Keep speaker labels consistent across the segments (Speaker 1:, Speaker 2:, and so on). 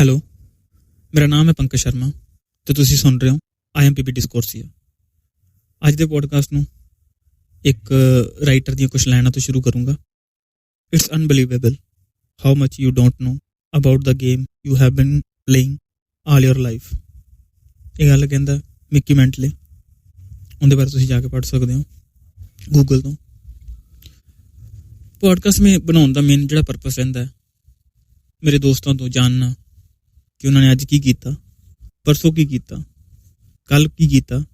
Speaker 1: Hello ਮੇਰਾ ਨਾਮ ਹੈ ਪੰਕਜ ਸ਼ਰਮਾ ਤੇ ਤੁਸੀਂ ਸੁਣ ਰਹੇ ਹੋ ਆਈਐਮਪੀਬੀ ਡਿਸਕੋਰਸੀਆ ਅੱਜ ਦੇ ਪੋਡਕਾਸਟ ਨੂੰ ਇੱਕ ਰਾਈਟਰ ਦੀਆਂ ਕੁਝ ਲਾਈਨਾਂ ਤੋਂ ਸ਼ੁਰੂ ਕਰੂੰਗਾ। It's unbelievable how much you don't know about the game you have been playing all your life ਇਹ ਗੱਲ ਕਹਿੰਦਾ ਮਿੱਕੀ ਮੈਂਟਲੇ ਉਹਦੇ ਬਾਰੇ ਤੁਸੀਂ ਜਾ ਕੇ ਪੜ੍ਹ ਸਕਦੇ ਹੋ ਗੂਗਲ ਤੋਂ। ਪੋਡਕਾਸਟ ਮੇ ਬਣਾਉਣ ਦਾ ਮੇਨ ਜਿਹੜਾ ਪਰਪਸ ਰਹਿੰਦਾ ਹੈ, ਮੇਰੇ ਦੋਸਤਾਂ ਤੋਂ ਜਾਣਨਾ ਕਿ ਉਹਨਾਂ ਨੇ ਅੱਜ ਕੀ ਕੀਤਾ? ਪਰਸੋਂ ਕੀ ਕੀਤਾ? ਕੱਲ ਕੀ ਕੀਤਾ?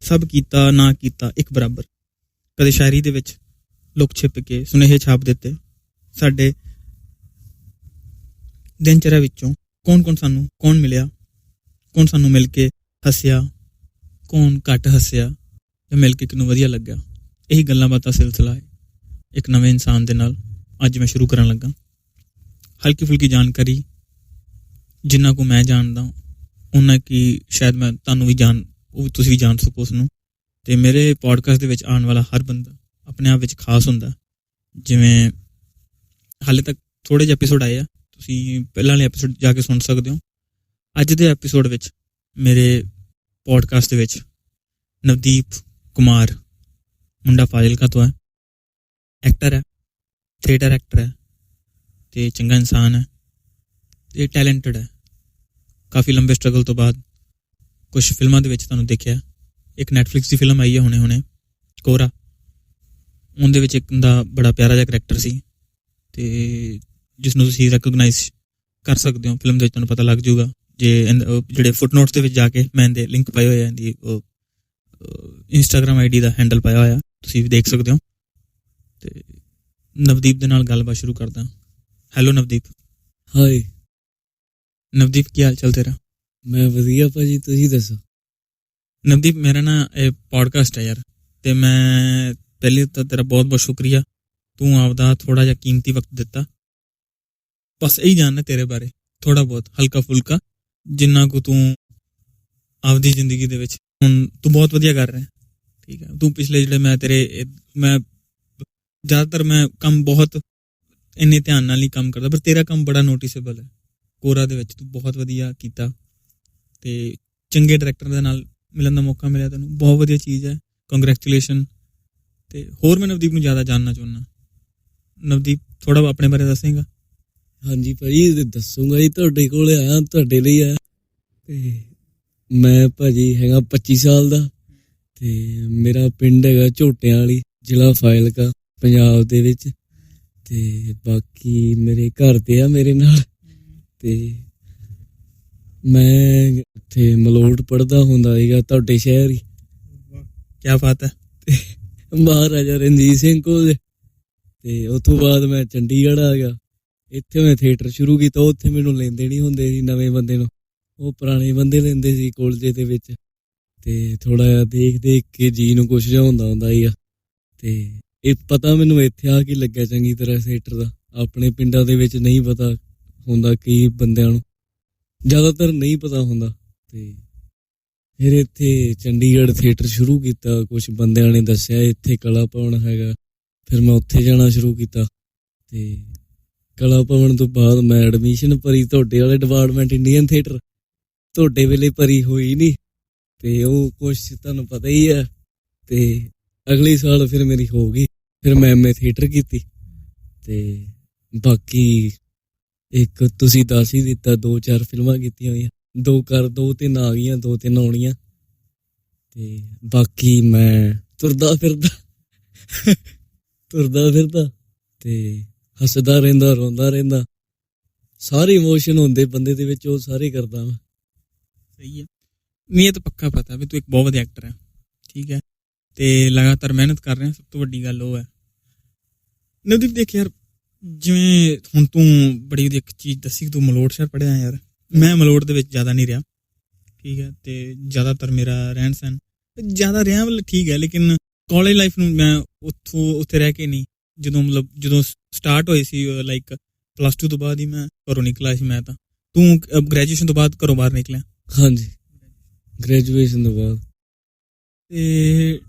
Speaker 1: ਸਭ ਕੀਤਾ, ਨਾ ਕੀਤਾ, ਇੱਕ ਬਰਾਬਰ। ਕਦੇ ਸ਼ਾਇਰੀ ਦੇ ਵਿੱਚ ਲੁਕ ਛਿਪ ਕੇ ਸੁਨੇਹੇ ਛਾਪ ਦਿੱਤੇ, ਸਾਡੇ ਦਿਨਚਰਿਆ ਵਿੱਚੋਂ ਕੌਣ ਕੌਣ ਸਾਨੂੰ, ਕੌਣ ਮਿਲਿਆ? ਕੌਣ ਸਾਨੂੰ ਮਿਲ ਕੇ ਹੱਸਿਆ? ਕੌਣ ਘੱਟ ਹੱਸਿਆ ਜਾਂ ਮਿਲ ਕੇ ਕਿਨੂੰ ਵਧੀਆ ਲੱਗਾ ਇਹੀ ਗੱਲਾਂ ਬਾਤਾਂ ਸਿਲਸਿਲਾ ਹੈ। ਇੱਕ ਨਵੇਂ ਇਨਸਾਨ ਦੇ ਨਾਲ ਅੱਜ ਮੈਂ ਸ਼ੁਰੂ ਕਰਨ ਲੱਗਾ। ਹਲਕੀ ਫੁਲਕੀ ਜਾਣਕਾਰੀ ਜਿੰਨਾ ਕੋ ਮੈਂ ਜਾਣਦਾ ਉਹਨਾਂ ਕੀ ਸ਼ਾਇਦ ਮੈਂ ਤੁਹਾਨੂੰ ਵੀ ਜਾਣ, ਉਹ ਵੀ ਤੁਸੀਂ ਵੀ ਜਾਣ ਸਕੋ ਉਸ ਨੂੰ ਤੇ ਮੇਰੇ ਪੋਡਕਾਸਟ ਦੇ ਵਿੱਚ ਆਉਣ ਵਾਲਾ ਹਰ ਬੰਦਾ ਆਪਣੇ ਆਪ ਵਿੱਚ ਖਾਸ ਹੁੰਦਾ। ਜਿਵੇਂ ਹਾਲੇ ਤੱਕ ਥੋੜੇ ਜਿਹੇ ਐਪੀਸੋਡ ਆਏ ਆ, ਤੁਸੀਂ ਪਹਿਲਾਂ ਵਾਲੇ ਐਪੀਸੋਡ ਜਾ ਕੇ ਸੁਣ ਸਕਦੇ ਹੋ। ਅੱਜ ਦੇ ਐਪੀਸੋਡ ਵਿੱਚ ਮੇਰੇ ਪੋਡਕਾਸਟ ਦੇ ਵਿੱਚ ਨਵਦੀਪ ਕੁਮਾਰ ਮੁੰਡਾ ਫਾਜ਼ਿਲਕਾ ਤੋਂ ਹੈ। ਐਕਟਰ ਹੈ ਥੀਏਟਰ ਐਕਟਰ ਹੈ, ਤੇ ਚੰਗਾ ਇਨਸਾਨ ਹੈ, ਤੇ ਟੈਲੈਂਟਡ ਹੈ। ਕਾਫੀ ਲੰਬੇ ਸਟਰਗਲ ਤੋਂ ਬਾਅਦ ਕੁਝ ਫਿਲਮਾਂ ਦੇ ਵਿੱਚ ਤੁਹਾਨੂੰ ਦੇਖਿਆ। ਇੱਕ ਨੈਟਫਲਿਕਸ ਦੀ ਫਿਲਮ ਆਈ ਹੈ ਹੁਣੇ ਹੁਣੇ, ਕੋਰਾ। ਉਹਦੇ ਵਿੱਚ ਇੱਕ ਦਾ ਬੜਾ ਪਿਆਰਾ ਜਿਹਾ ਕਰੈਕਟਰ ਸੀ ਤੇ ਜਿਸ ਨੂੰ ਤੁਸੀਂ ਰੈਕਗਨਾਈਜ਼ ਕਰ ਸਕਦੇ ਹੋ, ਫਿਲਮ ਦੇ ਵਿੱਚ ਤੁਹਾਨੂੰ ਪਤਾ ਲੱਗ ਜਾਊਗਾ। ਜੇ ਇਹਨ- ਉਹ ਜਿਹੜੇ ਫੁੱਟਨੋਟਸ ਦੇ ਵਿੱਚ ਜਾ ਕੇ ਮੈਂ ਇਹਦੇ ਲਿੰਕ ਪਾਏ ਹੋਏ ਆ ਦੀ ਉਹ ਇੰਸਟਾਗ੍ਰam ਆਈਡੀ ਦਾ ਹੈਂਡਲ ਪਾਇਆ ਹੋਇਆ, ਤੁਸੀਂ ਵੀ ਦੇਖ ਸਕਦੇ ਹੋ। ਤੇ ਨਵਦੀਪ ਦੇ ਨਾਲ ਗੱਲਬਾਤ ਸ਼ੁਰੂ ਕਰਦਾ। ਹੈਲੋ ਨਵਦੀਪ।
Speaker 2: ਹਾਏ
Speaker 1: ਨਵਦੀਪ ਕੀ ਹਾਲ ਚਾਲ ਤੇਰਾ?
Speaker 2: ਮੈਂ ਵਧੀਆ ਭਾਜੀ ਤੁਸੀਂ ਦੱਸੋ?
Speaker 1: ਨਵਦੀਪ ਮੇਰਾ ਨਾ ਇਹ ਪੋਡਕਾਸਟ ਹੈ ਯਾਰ ਤੇ ਮੈਂ ਪਹਿਲੇ ਤਾਂ ਤੇਰਾ ਬਹੁਤ ਬਹੁਤ ਸ਼ੁਕਰੀਆ। ਤੂੰ ਆਪਦਾ ਥੋੜਾ ਜਿਹਾ ਕੀਮਤੀ ਵਕਤ ਦਿੱਤਾ। ਬਸ ਇਹੀ ਜਾਣਨਾ ਤੇਰੇ ਬਾਰੇ ਥੋੜਾ ਬਹੁਤ ਹਲਕਾ ਫੁਲਕਾ ਜਿੰਨਾ ਕੁ ਤੂੰ ਆਪਦੀ ਜ਼ਿੰਦਗੀ ਦੇ ਵਿੱਚ ਹੁਣ ਤੂੰ ਬਹੁਤ ਵਧੀਆ ਕਰ ਰਿਹਾ। ਠੀਕ ਹੈ ਤੂੰ ਪਿਛਲੇ ਜਿਹੜੇ ਮੈਂ ਤੇਰੇ ਮੈਂ ਜ਼ਿਆਦਾਤਰ ਮੈਂ ਕੰਮ ਬਹੁਤ ਇੰਨੇ ਧਿਆਨ ਨਾਲ ਨਹੀਂ ਕੰਮ ਕਰਦਾ ਪਰ ਤੇਰਾ ਕੰਮ ਬੜਾ ਨੋਟਿਸੇਬਲ ਹੈ। ਕੋਰਾ ਦੇ ਵਿੱਚ ਤੂੰ ਬਹੁਤ ਵਧੀਆ ਕੀਤਾ ਤੇ ਚੰਗੇ ਡਾਇਰੈਕਟਰ ਦੇ ਨਾਲ ਮਿਲਣ ਦਾ ਮੌਕਾ ਮਿਲਿਆ ਤੈਨੂੰ, ਬਹੁਤ ਵਧੀਆ ਚੀਜ਼ ਹੈ। ਕੰਗ੍ਰੈਚੁਲੇਸ਼ਨ ਤੇ ਹੋਰ ਮੈਂ ਨਵਦੀਪ ਨੂੰ ਜ਼ਿਆਦਾ ਜਾਣਨਾ ਚਾਹੁੰਦਾ। ਨਵਦੀਪ ਥੋੜਾ ਆਪਣੇ ਬਾਰੇ ਦੱਸੇਗਾ?
Speaker 2: ਹਾਂਜੀ ਭਾਜੀ ਦੱਸੂਗਾ ਜੀ, ਤੁਹਾਡੇ ਕੋਲ ਆਇਆ, ਤੁਹਾਡੇ ਲਈ ਆਇਆ। ਤੇ ਮੈਂ ਭਾਜੀ ਹੈਗਾ 25 ਸਾਲ ਦਾ ਤੇ ਮੇਰਾ ਪਿੰਡ ਹੈਗਾ ਝੋਟਿਆਂ ਵਾਲੀ, ਜ਼ਿਲ੍ਹਾ ਫਾਇਲਕਾ ਪੰਜਾਬ ਦੇ ਵਿੱਚ। ਤੇ ਬਾਕੀ ਮੇਰੇ ਘਰ ਤੇ ਆ ਮੇਰੇ ਨਾਲ। ਤੇ ਮੈਂ ਇੱਥੇ ਮਲੋਟ ਪੜਦਾ ਹੁੰਦਾ ਸੀਗਾ ਤੁਹਾਡੇ ਸ਼ਹਿਰ ਹੀ।
Speaker 1: ਕੀ ਬਾਤ ਹੈ।
Speaker 2: ਮਹਾਰਾਜਾ ਰਣਜੀਤ ਸਿੰਘ ਕੋਲ। ਤੇ ਉਸ ਤੋਂ ਬਾਅਦ ਮੈਂ ਚੰਡੀਗੜ੍ਹ ਆ ਗਿਆ। ਇੱਥੇ ਮੈਂ ਥੀਏਟਰ ਸ਼ੁਰੂ ਕੀਤਾ ਉੱਥੇ ਮੈਨੂੰ ਲੈਂਦੇ ਨਹੀਂ ਹੁੰਦੇ ਸੀ ਨਵੇਂ ਬੰਦੇ ਨੂੰ। ਉਹ ਪੁਰਾਣੇ ਬੰਦੇ ਲੈਂਦੇ ਸੀ ਕਾਲਜੇ ਦੇ ਵਿੱਚ। ਤੇ ਥੋੜਾ ਜਿਹਾ ਦੇਖ ਦੇਖ ਕੇ ਜੀ ਨੂੰ ਕੁਛ ਜਿਹਾ ਹੁੰਦਾ ਹੁੰਦਾ ਸੀਗਾ। ਤੇ ਇਹ ਪਤਾ ਮੈਨੂੰ ਇੱਥੇ ਆ ਕੇ ਲੱਗਿਆ ਚੰਗੀ ਤਰ੍ਹਾਂ ਥੀਏਟਰ ਦਾ। ਆਪਣੇ ਪਿੰਡਾਂ ਦੇ ਵਿੱਚ ਨਹੀਂ ਪਤਾ ਹੁੰਦਾ ਕਈ ਬੰਦਿਆਂ ਨੂੰ ਜ਼ਿਆਦਾਤਰ ਨਹੀਂ ਪਤਾ ਹੁੰਦਾ। ਤੇ ਫਿਰ ਇੱਥੇ ਚੰਡੀਗੜ੍ਹ ਥੀਏਟਰ ਸ਼ੁਰੂ ਕੀਤਾ ਕੁਝ ਬੰਦਿਆਂ ਨੇ ਦੱਸਿਆ, ਇੱਥੇ ਕਲਾ ਭਵਨ ਹੈਗਾ, ਫਿਰ ਮੈਂ ਉੱਥੇ ਜਾਣਾ ਸ਼ੁਰੂ ਕੀਤਾ। ਤੇ ਕਲਾ ਭਵਨ ਤੋਂ ਬਾਅਦ ਮੈਂ ਐਡਮਿਸ਼ਨ ਭਰੀ, ਤੁਹਾਡੇ ਵਾਲੇ ਡਿਪਾਰਟਮੈਂਟ ਇੰਡੀਅਨ ਥੀਏਟਰ ਤੁਹਾਡੇ ਵੇਲੇ ਭਰੀ ਹੋਈ ਨਹੀਂ। ਤੇ ਉਹ ਕੁਛ ਤੁਹਾਨੂੰ ਪਤਾ ਹੀ ਹੈ। ਤੇ ਅਗਲੇ ਸਾਲ ਫਿਰ ਮੇਰੀ ਹੋ ਗਈ, ਫਿਰ ਮੈਂ ਐਮਏ ਥੀਏਟਰ ਕੀਤੀ। ਤੇ ਬਾਕੀ ਇੱਕ ਤੁਸੀਂ ਦੱਸ ਹੀ ਦਿੱਤਾ, ਦੋ ਚਾਰ ਫਿਲਮਾਂ ਕੀਤੀਆਂ ਹੋਈਆਂ। ਦੋ ਕਰ ਦੋ ਤਿੰਨ ਆ ਗਈਆਂ, ਦੋ ਤਿੰਨ ਆਉਣੀਆਂ। ਤੇ ਬਾਕੀ ਮੈਂ ਤੁਰਦਾ ਫਿਰਦਾ ਤੁਰਦਾ ਫਿਰਦਾ ਤੇ ਹੱਸਦਾ ਰਹਿੰਦਾ, ਰੋਂਦਾ ਰਹਿੰਦਾ। ਸਾਰੇ ਇਮੋਸ਼ਨ ਹੁੰਦੇ ਬੰਦੇ ਦੇ ਵਿੱਚ, ਉਹ ਸਾਰੇ ਕਰਦਾ ਮੈਂ
Speaker 1: ਸਹੀ ਹੈ। ਨਹੀਂ, ਇਹ ਤਾਂ ਪੱਕਾ ਪਤਾ ਵੀ ਤੂੰ ਇੱਕ ਬਹੁਤ ਵਧੀਆ ਐਕਟਰ ਹੈ। ਠੀਕ ਹੈ। ਤੇ ਲਗਾਤਾਰ ਮਿਹਨਤ ਕਰ ਰਿਹਾ, ਸਭ ਤੋਂ ਵੱਡੀ ਗੱਲ ਉਹ ਹੈ। ਨਵਦੀਪ, ਦੇਖ ਯਾਰ ਜਿਵੇਂ ਹੁਣ ਤੂੰ ਬੜੀ ਵਧੀਆ ਇੱਕ ਚੀਜ਼ ਦੱਸੀ ਕਿ ਤੂੰ ਮਲੋਟ ਸ਼ਹਿਰ ਪੜਿਆ ਯਾਰ। ਮੈਂ ਮਲੋਟ ਦੇ ਵਿੱਚ ਜ਼ਿਆਦਾ ਨਹੀਂ ਰਿਹਾ। ਠੀਕ ਹੈ ਤੇ ਜ਼ਿਆਦਾਤਰ ਮੇਰਾ ਰਹਿਣ ਸਹਿਣ ਜ਼ਿਆਦਾ ਰਿਹਾ ਮਤਲਬ ਠੀਕ ਹੈ ਲੇਕਿਨ ਕਾਲਜ ਲਾਈਫ ਨੂੰ ਮੈਂ ਉੱਥੋਂ ਉੱਥੇ ਰਹਿ ਕੇ ਨਹੀਂ ਜਦੋਂ ਮਤਲਬ ਜਦੋਂ ਸਟਾਰਟ ਹੋਈ ਸੀ ਲਾਈਕ ਪਲੱਸ 2 ਤੋਂ ਬਾਅਦ ਹੀ ਮੈਂ ਘਰੋਂ ਨਿਕਲਿਆ ਸੀ ਮੈਂ ਤਾਂ। ਤੂੰ ਗ੍ਰੈਜੂਏਸ਼ਨ ਤੋਂ ਬਾਅਦ ਘਰੋਂ ਬਾਹਰ ਨਿਕਲਿਆ?
Speaker 2: ਹਾਂਜੀ। ਗ੍ਰੈਜੂਏਸ਼ਨ ਤੋਂ ਬਾਅਦ।
Speaker 1: ਤੇ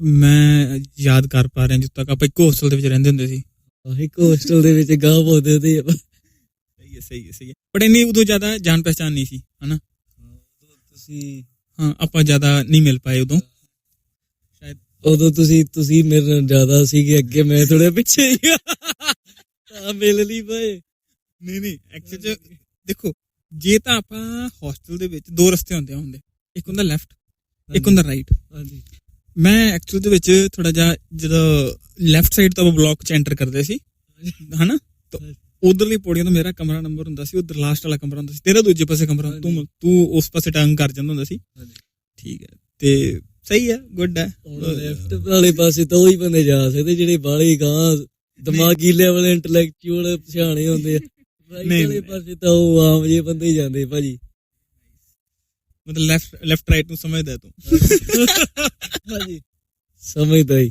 Speaker 1: ਮੈਂ ਯਾਦ ਕਰ ਪਾ ਰਿਹਾ ਜਦੋਂ ਤੱਕ ਆਪਾਂ ਇੱਕ ਹੋਸਟਲ ਦੇ ਵਿੱਚ ਰਹਿੰਦੇ ਹੁੰਦੇ ਸੀ।
Speaker 2: ਇੱਕ ਹੋਸਟਲ ਦੇ ਵਿੱਚ ਗਾਹ ਪਾਉਂਦੇ ਤੇ
Speaker 1: ਸਹੀ ਹੈ ਸਹੀ ਹੈ ਸਹੀ ਹੈ। ਬਟ ਇੰਨੀ ਉਦੋਂ ਜ਼ਿਆਦਾ ਜਾਣ ਪਹਿਚਾਨ ਨਹੀਂ ਸੀ ਹਨਾ?
Speaker 2: ਤੁਸੀਂ
Speaker 1: ਹਾਂ ਆਪਾਂ ਜ਼ਿਆਦਾ ਨਹੀਂ ਮਿਲ ਪਾਏ ਉਦੋਂ। ਸ਼ਾਇਦ
Speaker 2: ਉਦੋਂ ਤੁਸੀਂ ਤੁਸੀਂ ਮੇਰੇ ਨਾਲ ਜ਼ਿਆਦਾ ਸੀਗੇ ਅੱਗੇ ਮੈਂ ਥੋੜੇ ਪਿੱਛੇ ਹੀ ਆ। ਮਿਲ ਲਈ ਪਏ।
Speaker 1: ਨਹੀਂ ਨਹੀਂ ਐਕਚੁਅਲੀ ਦੇਖੋ ਜੇ ਤਾਂ ਆਪਾਂ ਹੋਸਟਲ ਦੇ ਵਿੱਚ ਦੋ ਰਸਤੇ ਹੁੰਦੇ ਹੁੰਦੇ। ਇੱਕ ਹੁੰਦਾ ਲੈਫਟ ਇੱਕ ਹੁੰਦਾ ਰਾਈਟ
Speaker 2: ਹਾਂਜੀ।
Speaker 1: ਮੈਂ ਐਕਚੁਅਲ ਦੇ ਵਿੱਚ ਥੋੜਾ ਜਿਹਾ ਜਦੋਂ ਲੈਫਟ ਸਾਈਡ ਤੋਂ ਬਲੌਕ ਚ ਐਂਟਰ ਕਰਦੇ ਸੀ ਹਨਾ? ਤਾਂ ਉਧਰਲੀ ਪੌੜੀਆਂ ਤੋਂ ਮੇਰਾ ਕਮਰਾ ਨੰਬਰ ਹੁੰਦਾ ਸੀ ਉਧਰ ਲਾਸਟ ਵਾਲਾ ਕਮਰਾ ਹੁੰਦਾ ਸੀ ਤੇਰਾ ਦੂਜੇ ਪਾਸੇ ਕਮਰਾ ਤੂੰ ਤੂੰ ਉਸ ਪਾਸੇ ਟੰਗ ਕਰ ਜਾਂਦਾ ਹੁੰਦਾ ਸੀ। ਠੀਕ ਹੈ। ਤੇ ਸਹੀ ਹੈ ਗੁੱਡ ਹੈ।
Speaker 2: ਲੈਫਟ ਵਾਲੇ ਪਾਸੇ ਤਾਂ ਉਹੀ ਬੰਦੇ ਜਾ ਸਕਦੇ ਜਿਹੜੇ ਬਾਲੇ ਗਾਂ ਦਿਮਾਗੀ ਲੈਵਲ ਇੰਟੈਲੈਕਚੁਅਲ ਸਿਆਣੇ ਹੁੰਦੇ ਆ। ਰਾਈਟ ਵਾਲੇ। ਪਾਸੇ ਤਾਂ ਉਹ ਆਮ ਜੇ ਬੰਦੇ ਜਾਂਦੇ ਭਾਜੀ।
Speaker 1: ਮਤਲਬ ਲੈਫਟ ਲੈਫਟ ਰਾਈਟ ਨੂੰ ਸਮਝਦਾ ਤੂੰ।
Speaker 2: ਹਾਂਜੀ। ਸਮਝਦਾ ਹੀ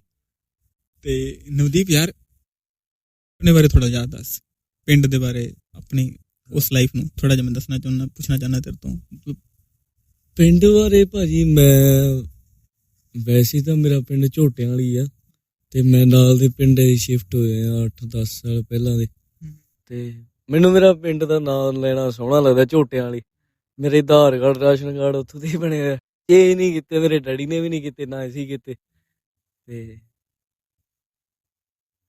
Speaker 1: ਤੇ ਨਵਦੀਪ ਯਾਰ ਆਪਣੇ ਬਾਰੇ ਥੋੜਾ ਜ਼ਿਆਦਾ ਦੱਸ। ਪਿੰਡ ਦੇ ਬਾਰੇ ਆਪਣੀ ਉਸ ਲਾਈਫ ਨੂੰ ਥੋੜਾ ਜਿਹਾ ਮੈਂ ਦੱਸਣਾ ਚਾਹੁੰਦਾ ਪੁੱਛਣਾ ਚਾਹੁੰਦਾ ਤੇਰੇ ਤੋਂ।
Speaker 2: ਪਿੰਡ ਬਾਰੇ ਭਾਜੀ ਮੈਂ ਵੈਸੇ ਤਾਂ ਮੇਰਾ ਪਿੰਡ ਝੋਟਿਆਂ ਵਾਲੀ ਆ। ਤੇ ਮੈਂ ਨਾਲ ਦੇ ਪਿੰਡ ਸ਼ਿਫਟ ਹੋਏ ਆ 8-10 ਸਾਲ ਪਹਿਲਾਂ ਦੇ। ਤੇ ਮੈਨੂੰ ਮੇਰਾ ਪਿੰਡ ਦਾ ਨਾਮ ਲੈਣਾ ਸੋਹਣਾ ਲੱਗਦਾ ਝੋਟਿਆਂ ਵਾਲੀ। ਮੇਰੇ ਆਧਾਰ ਕਾਰਡ, ਰਾਸ਼ਨ ਕਾਰਡ ਉੱਥੋਂ ਦੇ ਹੀ ਬਣੇ ਹੋਏ ਆ। ਇਹ ਨਹੀਂ ਕੀਤੇ, ਮੇਰੇ ਡੈਡੀ ਨੇ ਵੀ ਨਹੀਂ ਕੀਤੇ, ਨਾ ਅਸੀਂ ਕੀਤੇ। ਤੇ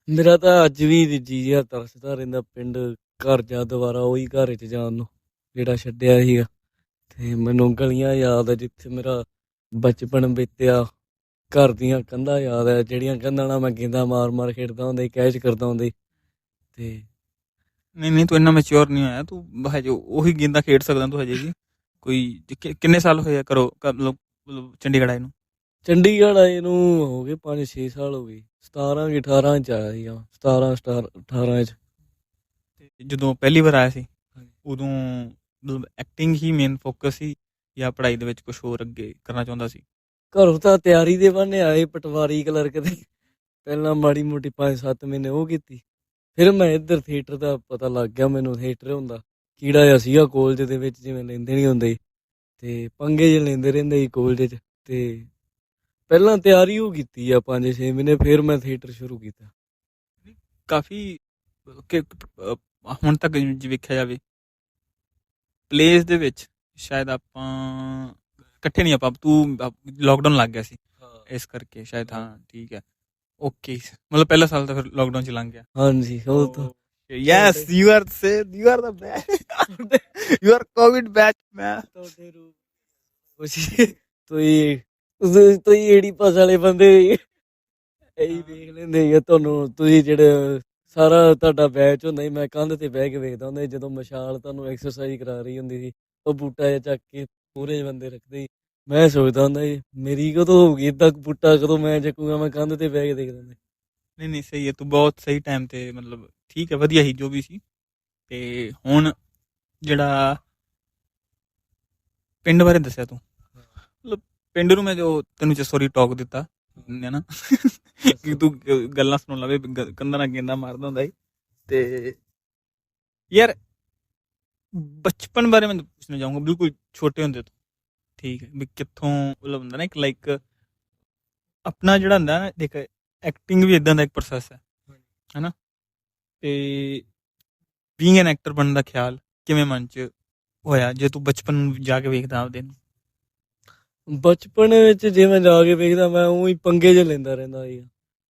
Speaker 2: ਮੇਰਾ ਤਾਂ ਅੱਜ ਵੀ ਜੀ ਜਿਹਾ ਤਰਸਦਾ ਰਹਿੰਦਾ ਪਿੰਡ ਘਰ ਜਾ ਦੁਬਾਰਾ ਉਹੀ ਘਰ 'ਚ ਜਾਣ ਨੂੰ, ਜਿਹੜਾ ਛੱਡਿਆ ਸੀਗਾ। ਤੇ ਮੈਨੂੰ ਗਲੀਆਂ ਯਾਦ ਆ, ਜਿੱਥੇ ਮੇਰਾ ਬਚਪਨ ਬੀਤਿਆ। ਘਰ ਦੀਆਂ ਕੰਧਾਂ ਯਾਦ ਆ, ਜਿਹੜੀਆਂ ਕੰਧਾਂ ਨਾਲ ਮੈਂ ਗੇਂਦਾ ਮਾਰ-ਮਾਰ ਖੇਡਦਾ ਹੁੰਦਾ ਸੀ, ਕੈਚ ਕਰਦਾ ਹੁੰਦਾ ਸੀ। ਤੇ
Speaker 1: ਨਹੀਂ ਨਹੀਂ ਤੂੰ ਇੰਨਾ ਮੈਚੁਰ ਨਹੀਂ ਹੋਇਆ ਤੂੰ ਹਜੇ ਉਹੀ ਗੇਂਦਾਂ ਖੇਡ ਸਕਦਾ ਤੂੰ ਹਜੇ ਵੀ। ਕੋਈ ਕਿ- ਕਿੰਨੇ ਸਾਲ ਹੋਏ ਆ ਕਰੋ ਕ- ਮਤਲਬ ਮਤਲਬ ਚੰਡੀਗੜ੍ਹ ਆਏ ਨੂੰ?
Speaker 2: ਚੰਡੀਗੜ੍ਹ ਆਏ ਨੂੰ ਹੋ ਗਏ 5-6 ਸਾਲ ਹੋ ਗਏ। 17 ਕਿ 18 ਚ ਆਇਆ ਸੀ 17 ਸਟਾਰ 18 ਚ।
Speaker 1: ਤੇ ਜਦੋਂ ਪਹਿਲੀ ਵਾਰ ਆਇਆ ਸੀ
Speaker 2: ਹਾਂਜੀ।
Speaker 1: ਉਦੋਂ ਮਤਲਬ ਐਕਟਿੰਗ ਹੀ ਮੇਨ ਫੋਕਸ ਸੀ ਜਾਂ ਪੜ੍ਹਾਈ ਦੇ ਵਿੱਚ ਕੁਝ ਹੋਰ ਅੱਗੇ ਕਰਨਾ ਚਾਹੁੰਦਾ ਸੀ?
Speaker 2: ਘਰੋਂ ਤਾਂ ਤਿਆਰੀ ਦੇ ਬਹਾਨੇ ਆਏ ਪਟਵਾਰੀ ਕਲਰਕ ਦੇ। ਪਹਿਲਾਂ ਮਾੜੀ ਮੋਟੀ 5-7 ਮਹੀਨੇ ਉਹ ਕੀਤੀ। ਫਿਰ ਮੈਂ ਇੱਧਰ ਥੀਏਟਰ ਦਾ ਪਤਾ ਲੱਗ ਗਿਆ ਮੈਨੂੰ ਥੀਏਟਰ ਹੁੰਦਾ ਕੀੜਾ ਜਿਹਾ ਸੀਗਾ ਕਾਲਜ ਦੇ ਵਿੱਚ ਜਿਵੇਂ ਲੈਂਦੇ ਨਹੀਂ ਹੁੰਦੇ। ਤੇ ਪੰਗੇ ਜਿਹੇ ਲੈਂਦੇ ਰਹਿੰਦੇ ਸੀ ਕਾਲਜ 'ਚ ਤੇ ਪਹਿਲਾਂ ਤਿਆਰੀ ਉਹ ਕੀਤੀ ਆ 5-6 ਮਹੀਨੇ ਫਿਰ ਮੈਂ ਥੀਏਟਰ ਸ਼ੁਰੂ ਕੀਤਾ।
Speaker 1: ਕਾਫੀ ਕਿ ਹੁਣ ਤੱਕ ਜੇ ਵੇਖਿਆ ਜਾਵੇ ਪਲੇਸ ਦੇ ਵਿੱਚ ਸ਼ਾਇਦ ਆਪਾਂ ਇਕੱਠੇ ਨਹੀਂ ਆਪਾਂ ਤੂੰ ਲੋਕਡਾਊਨ ਲੱਗ ਗਿਆ ਸੀ। ਇਸ ਕਰਕੇ ਸ਼ਾਇਦ ਹਾਂ ਠੀਕ ਹੈ। ਓਕੇ ਮਤਲਬ ਪਹਿਲਾ ਸਾਲ ਤਾਂ ਫਿਰ ਲੋਕਡਾਊਨ ਚ ਲੰਘ ਗਿਆ।
Speaker 2: ਹਾਂਜੀ ਉਹ ਤਾਂ।
Speaker 1: Yes you are say you are the best you are Covid batch ਮੈਂ
Speaker 2: ਤੁਹਾਡੇ ਰੂਪ ਤੁਸੀਂ ਤੁਸੀਂ ਏੜੀ ਪਾਸ ਵਾਲੇ ਬੰਦੇ ਇਹੀ ਵੇਖ ਲੈਂਦੇ ਆ ਤੁਹਾਨੂੰ। ਤੁਸੀਂ ਜਿਹੜੇ ਸਾਰਾ ਤੁਹਾਡਾ ਬੈਚ ਹੁੰਦਾ ਸੀ ਮੈਂ ਕੰਧ ਤੇ ਬਹਿ ਕੇ ਵੇਖਦਾ ਹੁੰਦਾ ਸੀ ਜਦੋਂ ਮਸ਼ਾਲ ਤੁਹਾਨੂੰ ਐਕਸਰਸਾਈਜ਼ ਕਰਾ ਰਹੀ ਹੁੰਦੀ ਸੀ ਉਹ ਬੂਟਾ ਜਿਹਾ ਚੱਕ ਕੇ ਪੂਰੇ ਬੰਦੇ ਰੱਖਦੇ ਸੀ। ਮੈਂ ਸੋਚਦਾ ਹੁੰਦਾ ਸੀ ਮੇਰੀ ਕਦੋਂ ਹੋਊਗੀ ਇਦਾਂ ਬੂਟਾ ਕਦੋਂ ਮੈਂ ਚੱਕੂਗਾ, ਮੈਂ ਕੰਧ ਤੇ ਬਹਿ ਕੇ ਦੇਖਦਾ ਹੁੰਦਾ
Speaker 1: ਨਹੀਂ ਨਹੀਂ, ਸਹੀ ਹੈ, ਤੂੰ ਬਹੁਤ ਸਹੀ ਟਾਈਮ ਤੇ ਮਤਲਬ ਠੀਕ ਹੈ, ਵਧੀਆ ਹੀ ਜੋ ਵੀ ਸੀ। ਤੇ ਹੁਣ ਜਿਹੜਾ ਪਿੰਡ ਬਾਰੇ ਦੱਸਿਆ ਤੂੰ? ਮਤਲਬ ਪਿੰਡ ਨੂੰ ਮੈਂ ਜੋ ਤੈਨੂੰ ਚ ਸੌਰੀ ਟਾਕ ਦਿੱਤਾ, ਹੈ ਨਾ? ਕਿ ਤੂੰ ਗੱਲਾਂ ਸੁਣਨ ਲਵੇ ਕੰਧਾਂ ਨਾਲ ਗੇਂਦਾ ਮਾਰਦਾ ਹੁੰਦਾ ਸੀ। ਤੇ ਯਾਰ, ਬਚਪਨ ਬਾਰੇ ਮੈਂ ਪੁੱਛਣਾ ਚਾਹੂੰਗਾ, ਬਿਲਕੁਲ ਛੋਟੇ ਹੁੰਦੇ ਤੋਂ। ਠੀਕ ਹੈ, ਵੀ ਕਿੱਥੋਂ ਮਤਲਬ ਹੁੰਦਾ ਨਾ ਇੱਕ ਲਾਈਕ ਆਪਣਾ ਜਿਹੜਾ ਹੁੰਦਾ ਨਾ, ਦੇਖ ਐਕਟਿੰਗ ਵੀ ਇਦਾਂ ਦਾ ਇੱਕ ਪ੍ਰੋਸੈਸ ਹੈ, ਹੈਨਾ? ਤੇ ਬੀਇੰਗ ਐਨ ਐਕਟਰ ਬਣਨ ਦਾ ਖਿਆਲ ਕਿਵੇਂ ਮਨ ਚ ਹੋਇਆ, ਜੇ ਤੂੰ ਬਚਪਨ ਨੂੰ ਜਾ ਕੇ ਵੇਖਦਾ ਆਪਦੇ ਨੂੰ?
Speaker 2: ਬਚਪਨ ਵਿੱਚ ਜੇ ਮੈਂ ਜਾ ਕੇ ਵੇਖਦਾ, ਮੈਂ ਉਹੀ ਪੰਗੇ ਜੇ ਲੈਂਦਾ ਰਹਿੰਦਾ ਸੀ।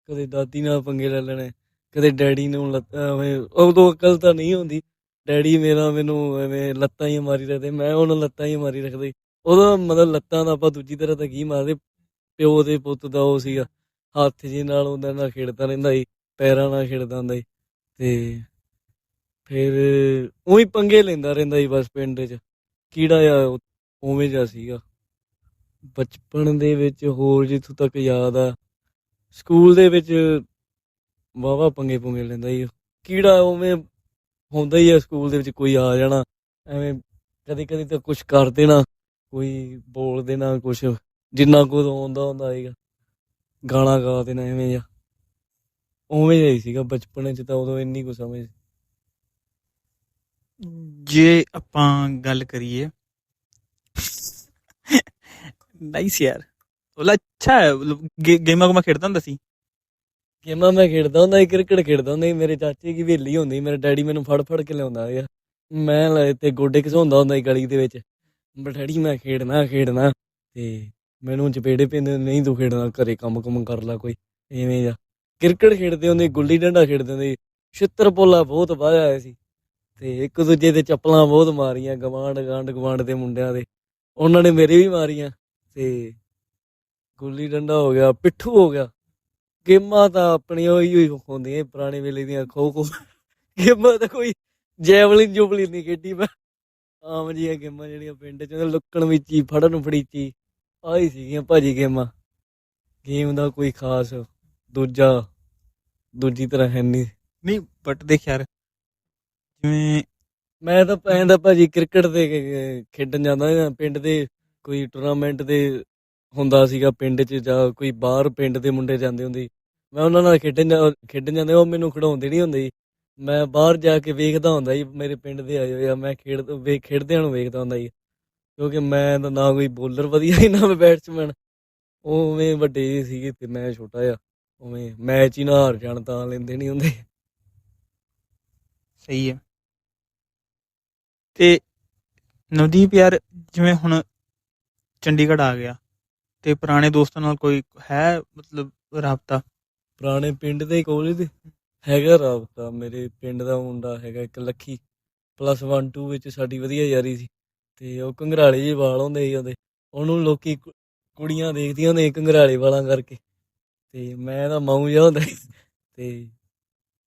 Speaker 2: ਕਦੇ ਦਾਦੀ ਨਾਲ ਪੰਗੇ ਲੈ ਲੈਣੇ, ਕਦੇ ਡੈਡੀ ਨੂੰ ਲੱਤ- ਐਵੇਂ, ਉਦੋਂ ਅਕਲ ਤਾਂ ਨਹੀਂ ਹੁੰਦੀ। ਡੈਡੀ ਮੇਰਾ ਮੈਨੂੰ ਐਵੇਂ ਲੱਤਾਂ ਹੀ ਮਾਰੀ ਰੱਖਦੇ, ਮੈਂ ਉਹਨਾਂ ਲੱਤਾਂ ਹੀ ਮਾਰੀ ਰੱਖਦੇ। ਉਦੋਂ ਮਤਲਬ ਲੱਤਾਂ ਦਾ ਆਪਾਂ ਦੂਜੀ ਤਰ੍ਹਾਂ ਤਾਂ ਕੀ ਮਾਰਦੇ, ਪਿਓ ਦੇ ਪੁੱਤ ਦਾ ਉਹ ਸੀਗਾ, ਹੱਥ ਜੀ ਨਾਲ ਉਹਨਾਂ ਨਾਲ ਖੇਡਦਾ ਰਹਿੰਦਾ ਸੀ, ਪੈਰਾਂ ਨਾਲ ਖੇਡਦਾ ਹੁੰਦਾ ਸੀ, ਤੇ ਫਿਰ ਉਹੀ ਪੰਗੇ ਲੈਂਦਾ ਰਹਿੰਦਾ ਸੀ ਬਸ ਪਿੰਡ 'ਚ ਕੀੜਾ ਜਿਹਾ ਉਵੇਂ ਜਿਹਾ ਸੀਗਾ। ਬਚਪਨ ਦੇ ਵਿੱਚ ਹੋਰ ਜਿੱਥੋਂ ਤੱਕ ਯਾਦ ਆ, ਸਕੂਲ ਦੇ ਵਿੱਚ ਵਾਵਾ ਪੰਗੇ ਪੁੰਗੇ ਲੈਂਦਾ ਸੀ ਕੀੜਾ ਉਵੇਂ ਹੁੰਦਾ ਹੀ ਆ ਸਕੂਲ ਦੇ ਵਿੱਚ ਕੋਈ ਆ ਜਾਣਾ, ਐਵੇਂ ਕਦੇ ਕਦੇ ਤਾਂ ਕੁਝ ਕਰ ਦੇਣਾ। ਕੋਈ ਬੋਲ ਦੇਣਾ ਕੁਝ ਜਿੰਨਾ ਕੁ ਆਉਂਦਾ ਹੁੰਦਾ ਸੀਗਾ। ਗਾਣਾ ਗਾ ਦੇਣਾ ਐਵੇਂ ਜਿਹਾ। ਉਵੇਂ ਹੀ ਸੀਗਾ ਬਚਪਨ 'ਚ ਤਾਂ ਉਦੋਂ ਇੰਨੀ ਕੁ ਸਮਝ
Speaker 1: ਜੇ ਆਪਾਂ ਗੱਲ ਕਰੀਏ। ਨਾਈਸ ਯਾਰ। ਉਹ ਅੱਛਾ ਹੈ ਮਤਲਬ ਗੇ- ਗੇਮਾਂ ਗੁਮਾਂ ਖੇਡਦਾ ਹੁੰਦਾ ਸੀ?
Speaker 2: ਗੇਮਾਂ ਮੈਂ ਖੇਡਦਾ ਹੁੰਦਾ ਸੀ ਕ੍ਰਿਕਟ ਖੇਡਦਾ ਹੁੰਦਾ ਸੀ। ਮੇਰੇ ਚਾਚੇ ਦੀ ਹਵੇਲੀ ਹੁੰਦੀ ਸੀ, ਮੇਰਾ ਡੈਡੀ ਮੈਨੂੰ ਫੜ ਫੜ ਕੇ ਲਿਆਉਂਦਾ ਸੀਗਾ। ਮੈਂ ਲੈ ਤੇ ਗੋਡੇ ਘਸਾਉਂਦਾ ਹੁੰਦਾ ਸੀ ਗਲੀ ਦੇ ਵਿੱਚ। ਬਠੜੀ ਮੈਂ ਖੇਡਣਾ ਖੇਡਣਾ ਤੇ ਮੈਨੂੰ ਚਪੇੜੇ ਪੈਂਦੇ ਨਹੀਂ ਤੂੰ ਖੇਡਣਾ, ਘਰੇ ਕੰਮ ਕੁਮ ਕਰ ਲੈ ਕੋਈ, ਐਵੇਂ ਜਾ ਕ੍ਰਿਕਟ ਖੇਡਦੇ ਹੁੰਦੇ, ਗੁੱਲੀ ਡੰਡਾ ਖੇਡਦੇ ਹੁੰਦੇ ਛਿੱਤਰ ਪੋਲਾ ਬਹੁਤ ਵਾਇਆ ਹੋਇਆ ਸੀ ਤੇ ਇੱਕ ਦੂਜੇ ਤੇ ਚੱਪਲਾਂ ਬਹੁਤ ਮਾਰੀਆਂ ਗਵਾਂਡ ਗਾਂਡ ਗਵਾਂਡ ਦੇ ਮੁੰਡਿਆਂ ਦੇ, ਉਹਨਾਂ ਨੇ ਮੇਰੇ ਵੀ ਮਾਰੀਆਂ ਤੇ ਗੁੱਲੀ ਡੰਡਾ ਹੋ ਗਿਆ, ਪਿੱਠੂ ਹੋ ਗਿਆ, ਗੇਮਾਂ ਤਾਂ ਆਪਣੀਆਂ ਉਹੀ ਹੋਈ ਹੁੰਦੀਆਂ, ਪੁਰਾਣੇ ਵੇਲੇ ਦੀਆਂ ਖੋ ਖੋ ਗੇਮਾਂ ਤਾਂ ਕੋਈ ਜੈਵਲਿਨ ਜੁਬਲੀ ਨਹੀਂ ਖੇਡੀ ਮੈਂ। ਆਮ ਜੀਆਂ ਗੇਮਾਂ ਜਿਹੜੀਆਂ ਪਿੰਡ ਚ ਲੁੱਕਣ ਵਿੱਚ ਹੀ ਫੜਨ ਫੜੀਚੀ ਆਹੀ ਸੀਗੀਆਂ ਭਾਜੀ ਗੇਮਾਂ ਗੇਮ ਦਾ ਕੋਈ ਖਾਸ ਦੂਜਾ ਦੂਜੀ ਤਰ੍ਹਾਂ ਹੈ ਨਹੀਂ
Speaker 1: ਨਹੀਂ ਬਟ ਦੇਖ ਯਾਰ ਜਿਵੇਂ
Speaker 2: ਮੈਂ ਤਾਂ ਪੈਂਦਾ ਭਾਜੀ ਕ੍ਰਿਕਟ ਤੇ ਖੇਡਣ ਜਾਂਦਾ ਜਾਂ ਪਿੰਡ ਦੇ ਕੋਈ ਟੂਰਨਾਮੈਂਟ ਦੇ ਹੁੰਦਾ ਸੀਗਾ ਪਿੰਡ 'ਚ ਜਾਂ ਕੋਈ ਬਾਹਰ ਪਿੰਡ ਦੇ ਮੁੰਡੇ ਜਾਂਦੇ ਹੁੰਦੇ। ਮੈਂ ਉਹਨਾਂ ਨਾਲ ਖੇਡਣ ਖੇਡਣ ਜਾਂਦੇ ਉਹ ਮੈਨੂੰ ਖਿਡਾਉਂਦੇ ਨਹੀਂ ਹੁੰਦੇ। ਮੈਂ ਬਾਹਰ ਜਾ ਕੇ ਵੇਖਦਾ ਹੁੰਦਾ ਸੀ ਮੇਰੇ ਪਿੰਡ ਦੇ ਆਏ ਹੋਏ ਆ ਮੈਂ ਖੇਡ ਵੇਖ ਖੇਡਦਿਆਂ ਨੂੰ ਵੇਖਦਾ ਹੁੰਦਾ ਸੀ ਕਿਉਂਕਿ ਮੈਂ ਤਾਂ ਨਾ ਕੋਈ ਬੋਲਰ ਵਧੀਆ ਸੀ ਨਾ ਮੈਂ ਬੈਟਸਮੈਨ ਉਵੇਂ ਵੱਡੇ ਜਿਹੇ ਸੀਗੇ ਤੇ ਮੈਂ ਛੋਟਾ ਜਿਹਾ ਉਵੇਂ ਮੈਚ ਹੀ ਨਾ ਹਾਰ ਜਾਣ ਤਾਂ ਲੈਂਦੇ ਨਹੀਂ ਹੁੰਦੇ।
Speaker 1: ਸਹੀ ਹੈ। ਤੇ ਨਵਦੀਪ ਯਾਰ ਜਿਵੇਂ ਹੁਣ ਚੰਡੀਗੜ੍ਹ ਆ ਗਿਆ ਤੇ ਪੁਰਾਣੇ ਦੋਸਤਾਂ ਨਾਲ ਕੋਈ ਹੈ ਮਤਲਬ ਰਾਬਤਾ?
Speaker 2: ਪੁਰਾਣੇ ਪਿੰਡ ਦੇ ਕਾਲਜ ਦੇ ਹੈਗਾ ਰਾਬਤਾ, ਮੇਰੇ ਪਿੰਡ ਦਾ ਮੁੰਡਾ ਹੈਗਾ ਇੱਕ ਲੱਖੀ ਪਲੱਸ 1 2 ਵਿੱਚ ਸਾਡੀ ਵਧੀਆ ਯਾਰੀ ਸੀ ਤੇ ਉਹ ਕੰਗਰਾਲੇ ਜਿਹੇ ਵਾਲ ਹੁੰਦੇ ਸੀ ਉਹਦੇ, ਉਹਨੂੰ ਲੋਕੀ ਕੁੜੀਆਂ ਦੇਖਦੀਆਂ ਹੁੰਦੀਆਂ ਕੰਗਰਾਲੇ ਵਾਲਾਂ ਕਰਕੇ ਤੇ ਮੈਂ ਤਾਂ ਮਾਊ ਜਿਹਾ ਹੁੰਦਾ ਸੀ ਤੇ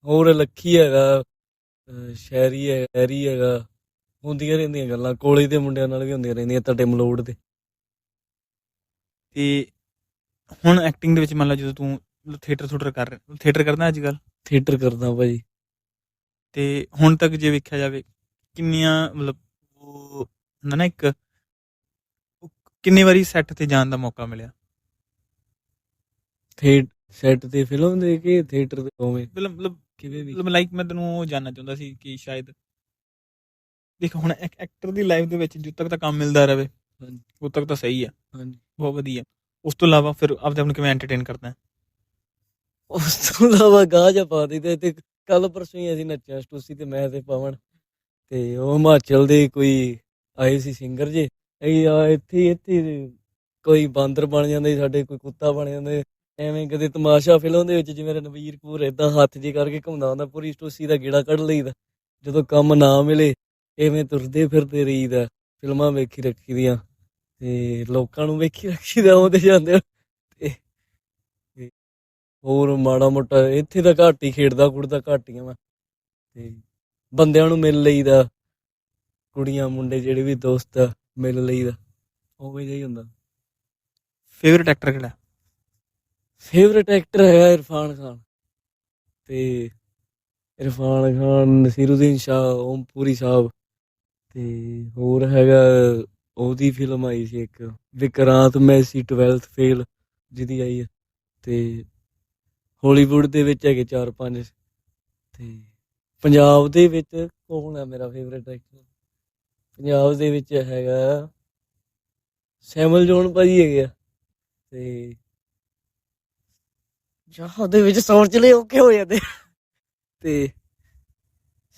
Speaker 2: ਹੋਰ ਲੱਖੀ ਹੈਗਾ ਸ਼ਹਿਰੀ ਹੈ, ਸ਼ਹਿਰੀ ਹੈਗਾ, ਹੁੰਦੀਆਂ ਰਹਿੰਦੀਆਂ ਗੱਲਾਂ, ਕੋਲੇ ਦੇ ਮੁੰਡਿਆਂ ਨਾਲ ਵੀ ਹੁੰਦੀਆਂ ਰਹਿੰਦੀਆਂ ਤੁਹਾਡੇ ਮਲੋੜ ਦੇ।
Speaker 1: ਤੇ ਹੁਣ ਐਕਟਿੰਗ ਦੇ ਵਿੱਚ ਮੰਨ ਲਾ ਜਦੋਂ ਤੂੰ ਥੀਏਟਰ ਥੂਟਰ ਕਰ ਰਿਹਾ ਥੀਏਟਰ ਕਰਦਾ ਅੱਜ ਕੱਲ
Speaker 2: ਥੀਏਟਰ ਕਰਦਾ ਭਾਜੀ।
Speaker 1: ਤੇ ਹੁਣ ਤੱਕ ਜੇ ਵੇਖਿਆ ਜਾਵੇ ਕਿੰਨੀਆਂ ਮਤਲਬ ਉਹ ਹੁੰਦਾ ਨਾ ਇੱਕ ਕਿੰਨੀ ਵਾਰੀ ਸੈੱਟ ਤੇ ਜਾਣ ਦਾ ਮੌਕਾ ਮਿਲਿਆ?
Speaker 2: ਥੀਏਟ ਸੈੱਟ ਤੇ ਫਿਲਮ ਦੇ ਕੇ ਥੀਏਟਰ ਤੇ ਉਵੇਂ
Speaker 1: ਮਤਲਬ ਮਤਲਬ
Speaker 2: ਕਿਵੇਂ ਵੀ।
Speaker 1: ਮਤਲਬ ਲਾਈਕ ਮੈਂ ਤੈਨੂੰ ਉਹ ਜਾਨਣਾ ਚਾਹੁੰਦਾ ਸੀ ਕਿ ਸ਼ਾਇਦ ਦੇਖ ਹੁਣ ਇੱਕ ਐਕਟਰ ਦੀ ਲਾਈਫ ਦੇ ਵਿੱਚ ਜਦੋਂ ਤੱਕ ਤਾਂ ਕੰਮ ਮਿਲਦਾ ਰਹੇ
Speaker 2: ਹਾਂਜੀ।
Speaker 1: ਉਦੋਂ ਤੱਕ ਤਾਂ ਸਹੀ ਆ।
Speaker 2: ਹਾਂਜੀ।
Speaker 1: ਬਹੁਤ ਵਧੀਆ। ਉਸ ਤੋਂ ਇਲਾਵਾ ਫਿਰ ਆਪਦੇ ਆਪ ਨੂੰ ਕਿਵੇਂ ਐਂਟਰਟੇਨ ਕਰਦਾ ਹੈ
Speaker 2: ਉਸ ਤੋਂ ਇਲਾਵਾ ਗਾਹ ਜਾ ਪਾ ਦਿੱਤੇ ਤੇ ਕੱਲ ਪਰਸੋਂ ਹੀ ਅਸੀਂ ਨੱਚਿਆ ਸਟੂਸੀ ਤੇ ਮੈਂ ਤੇ ਪਵਨ ਤੇ ਉਹ ਹਿਮਾਚਲ ਦੇ ਕੋਈ ਆਏ ਸੀ ਸਿੰਗਰ ਜੇ। ਅਸੀਂ ਆ ਇੱਥੇ ਇੱਥੇ ਕੋਈ ਬਾਂਦਰ ਬਣ ਜਾਂਦੇ ਸਾਡੇ, ਕੋਈ ਕੁੱਤਾ ਬਣ ਜਾਂਦੇ। ਐਵੇਂ ਕਦੇ ਤਮਾਸ਼ਾ ਫਿਲਮ ਦੇ ਵਿੱਚ ਜਿਵੇਂ ਰਣਵੀਰ ਕਪੂਰ ਏਦਾਂ ਹੱਥ ਜੀ ਕਰਕੇ ਘੁੰਮਦਾ ਹੁੰਦਾ, ਪੂਰੀ ਸਟੂਸੀ ਦਾ ਗੇੜਾ ਕੱਢ ਲਈਦਾ। ਜਦੋਂ ਕੰਮ ਨਾ ਮਿਲੇ, ਐਵੇਂ ਤੁਰਦੇ ਫਿਰਦੇ ਰਹੀਦਾ, ਫਿਲਮਾਂ ਵੇਖੀ ਰੱਖੀ ਦੀਆਂ ਤੇ ਲੋਕਾਂ ਨੂੰ ਵੇਖੀ ਰੱਖੀਦਾ ਉਹਦੇ ਜਾਂਦੇ। ਹੋਰ ਮਾੜਾ ਮੋਟਾ ਇੱਥੇ ਤਾਂ ਘੱਟ ਹੀ ਖੇਡਦਾ ਕੁੜਦਾ ਘੱਟ ਹੀ ਆ ਮੈਂ। ਤੇ ਬੰਦਿਆਂ ਨੂੰ ਮਿਲ ਲਈਦਾ ਕੁੜੀਆਂ ਮੁੰਡੇ ਜਿਹੜੇ ਵੀ ਦੋਸਤ ਆ ਮਿਲ ਲਈਦਾ ਉਵੇਂ ਜਿਹਾ ਹੀ ਹੁੰਦਾ।
Speaker 1: ਫੇਵਰਿਟ ਐਕਟਰ ਕਿਹੜਾ?
Speaker 2: ਫੇਵਰਟ ਐਕਟਰ ਹੈਗਾ ਇਰਫਾਨ ਖਾਨ। ਤੇ ਇਰਫਾਨ ਖਾਨ ਨਸੀਰੁਦੀਨ ਸ਼ਾਹ ਓਮਪੂਰੀ ਸਾਹਿਬ। ਤੇ ਹੋਰ ਹੈਗਾ ਉਹਦੀ ਫਿਲਮ ਆਈ ਸੀ ਇੱਕ ਵਿਕਰਾਂਤ ਮੈਸੀ 12th ਫੇਲ ਜਿਹਦੀ ਆਈ ਹੈ ਤੇ ਹਾਲੀਵੁੱਡ ਦੇ ਵਿੱਚ ਹੈਗੇ ਚਾਰ ਪੰਜ। ਤੇ ਪੰਜਾਬ ਦੇ ਵਿੱਚ ਕੌਣ ਹੈ ਮੇਰਾ ਫੇਵਰਟ ਐਕਟਰ ਪੰਜਾਬ ਦੇ ਵਿੱਚ ਹੈਗਾ ਸੈਮਲ ਜੋਨ ਭਾਜੀ ਹੈਗੇ ਆ। ਤੇ ਜਾਂ ਉਹਦੇ ਵਿੱਚ ਸੋਚ ਚਲੇ ਓਕੇ ਹੋ ਜਾਂਦੇ। ਤੇ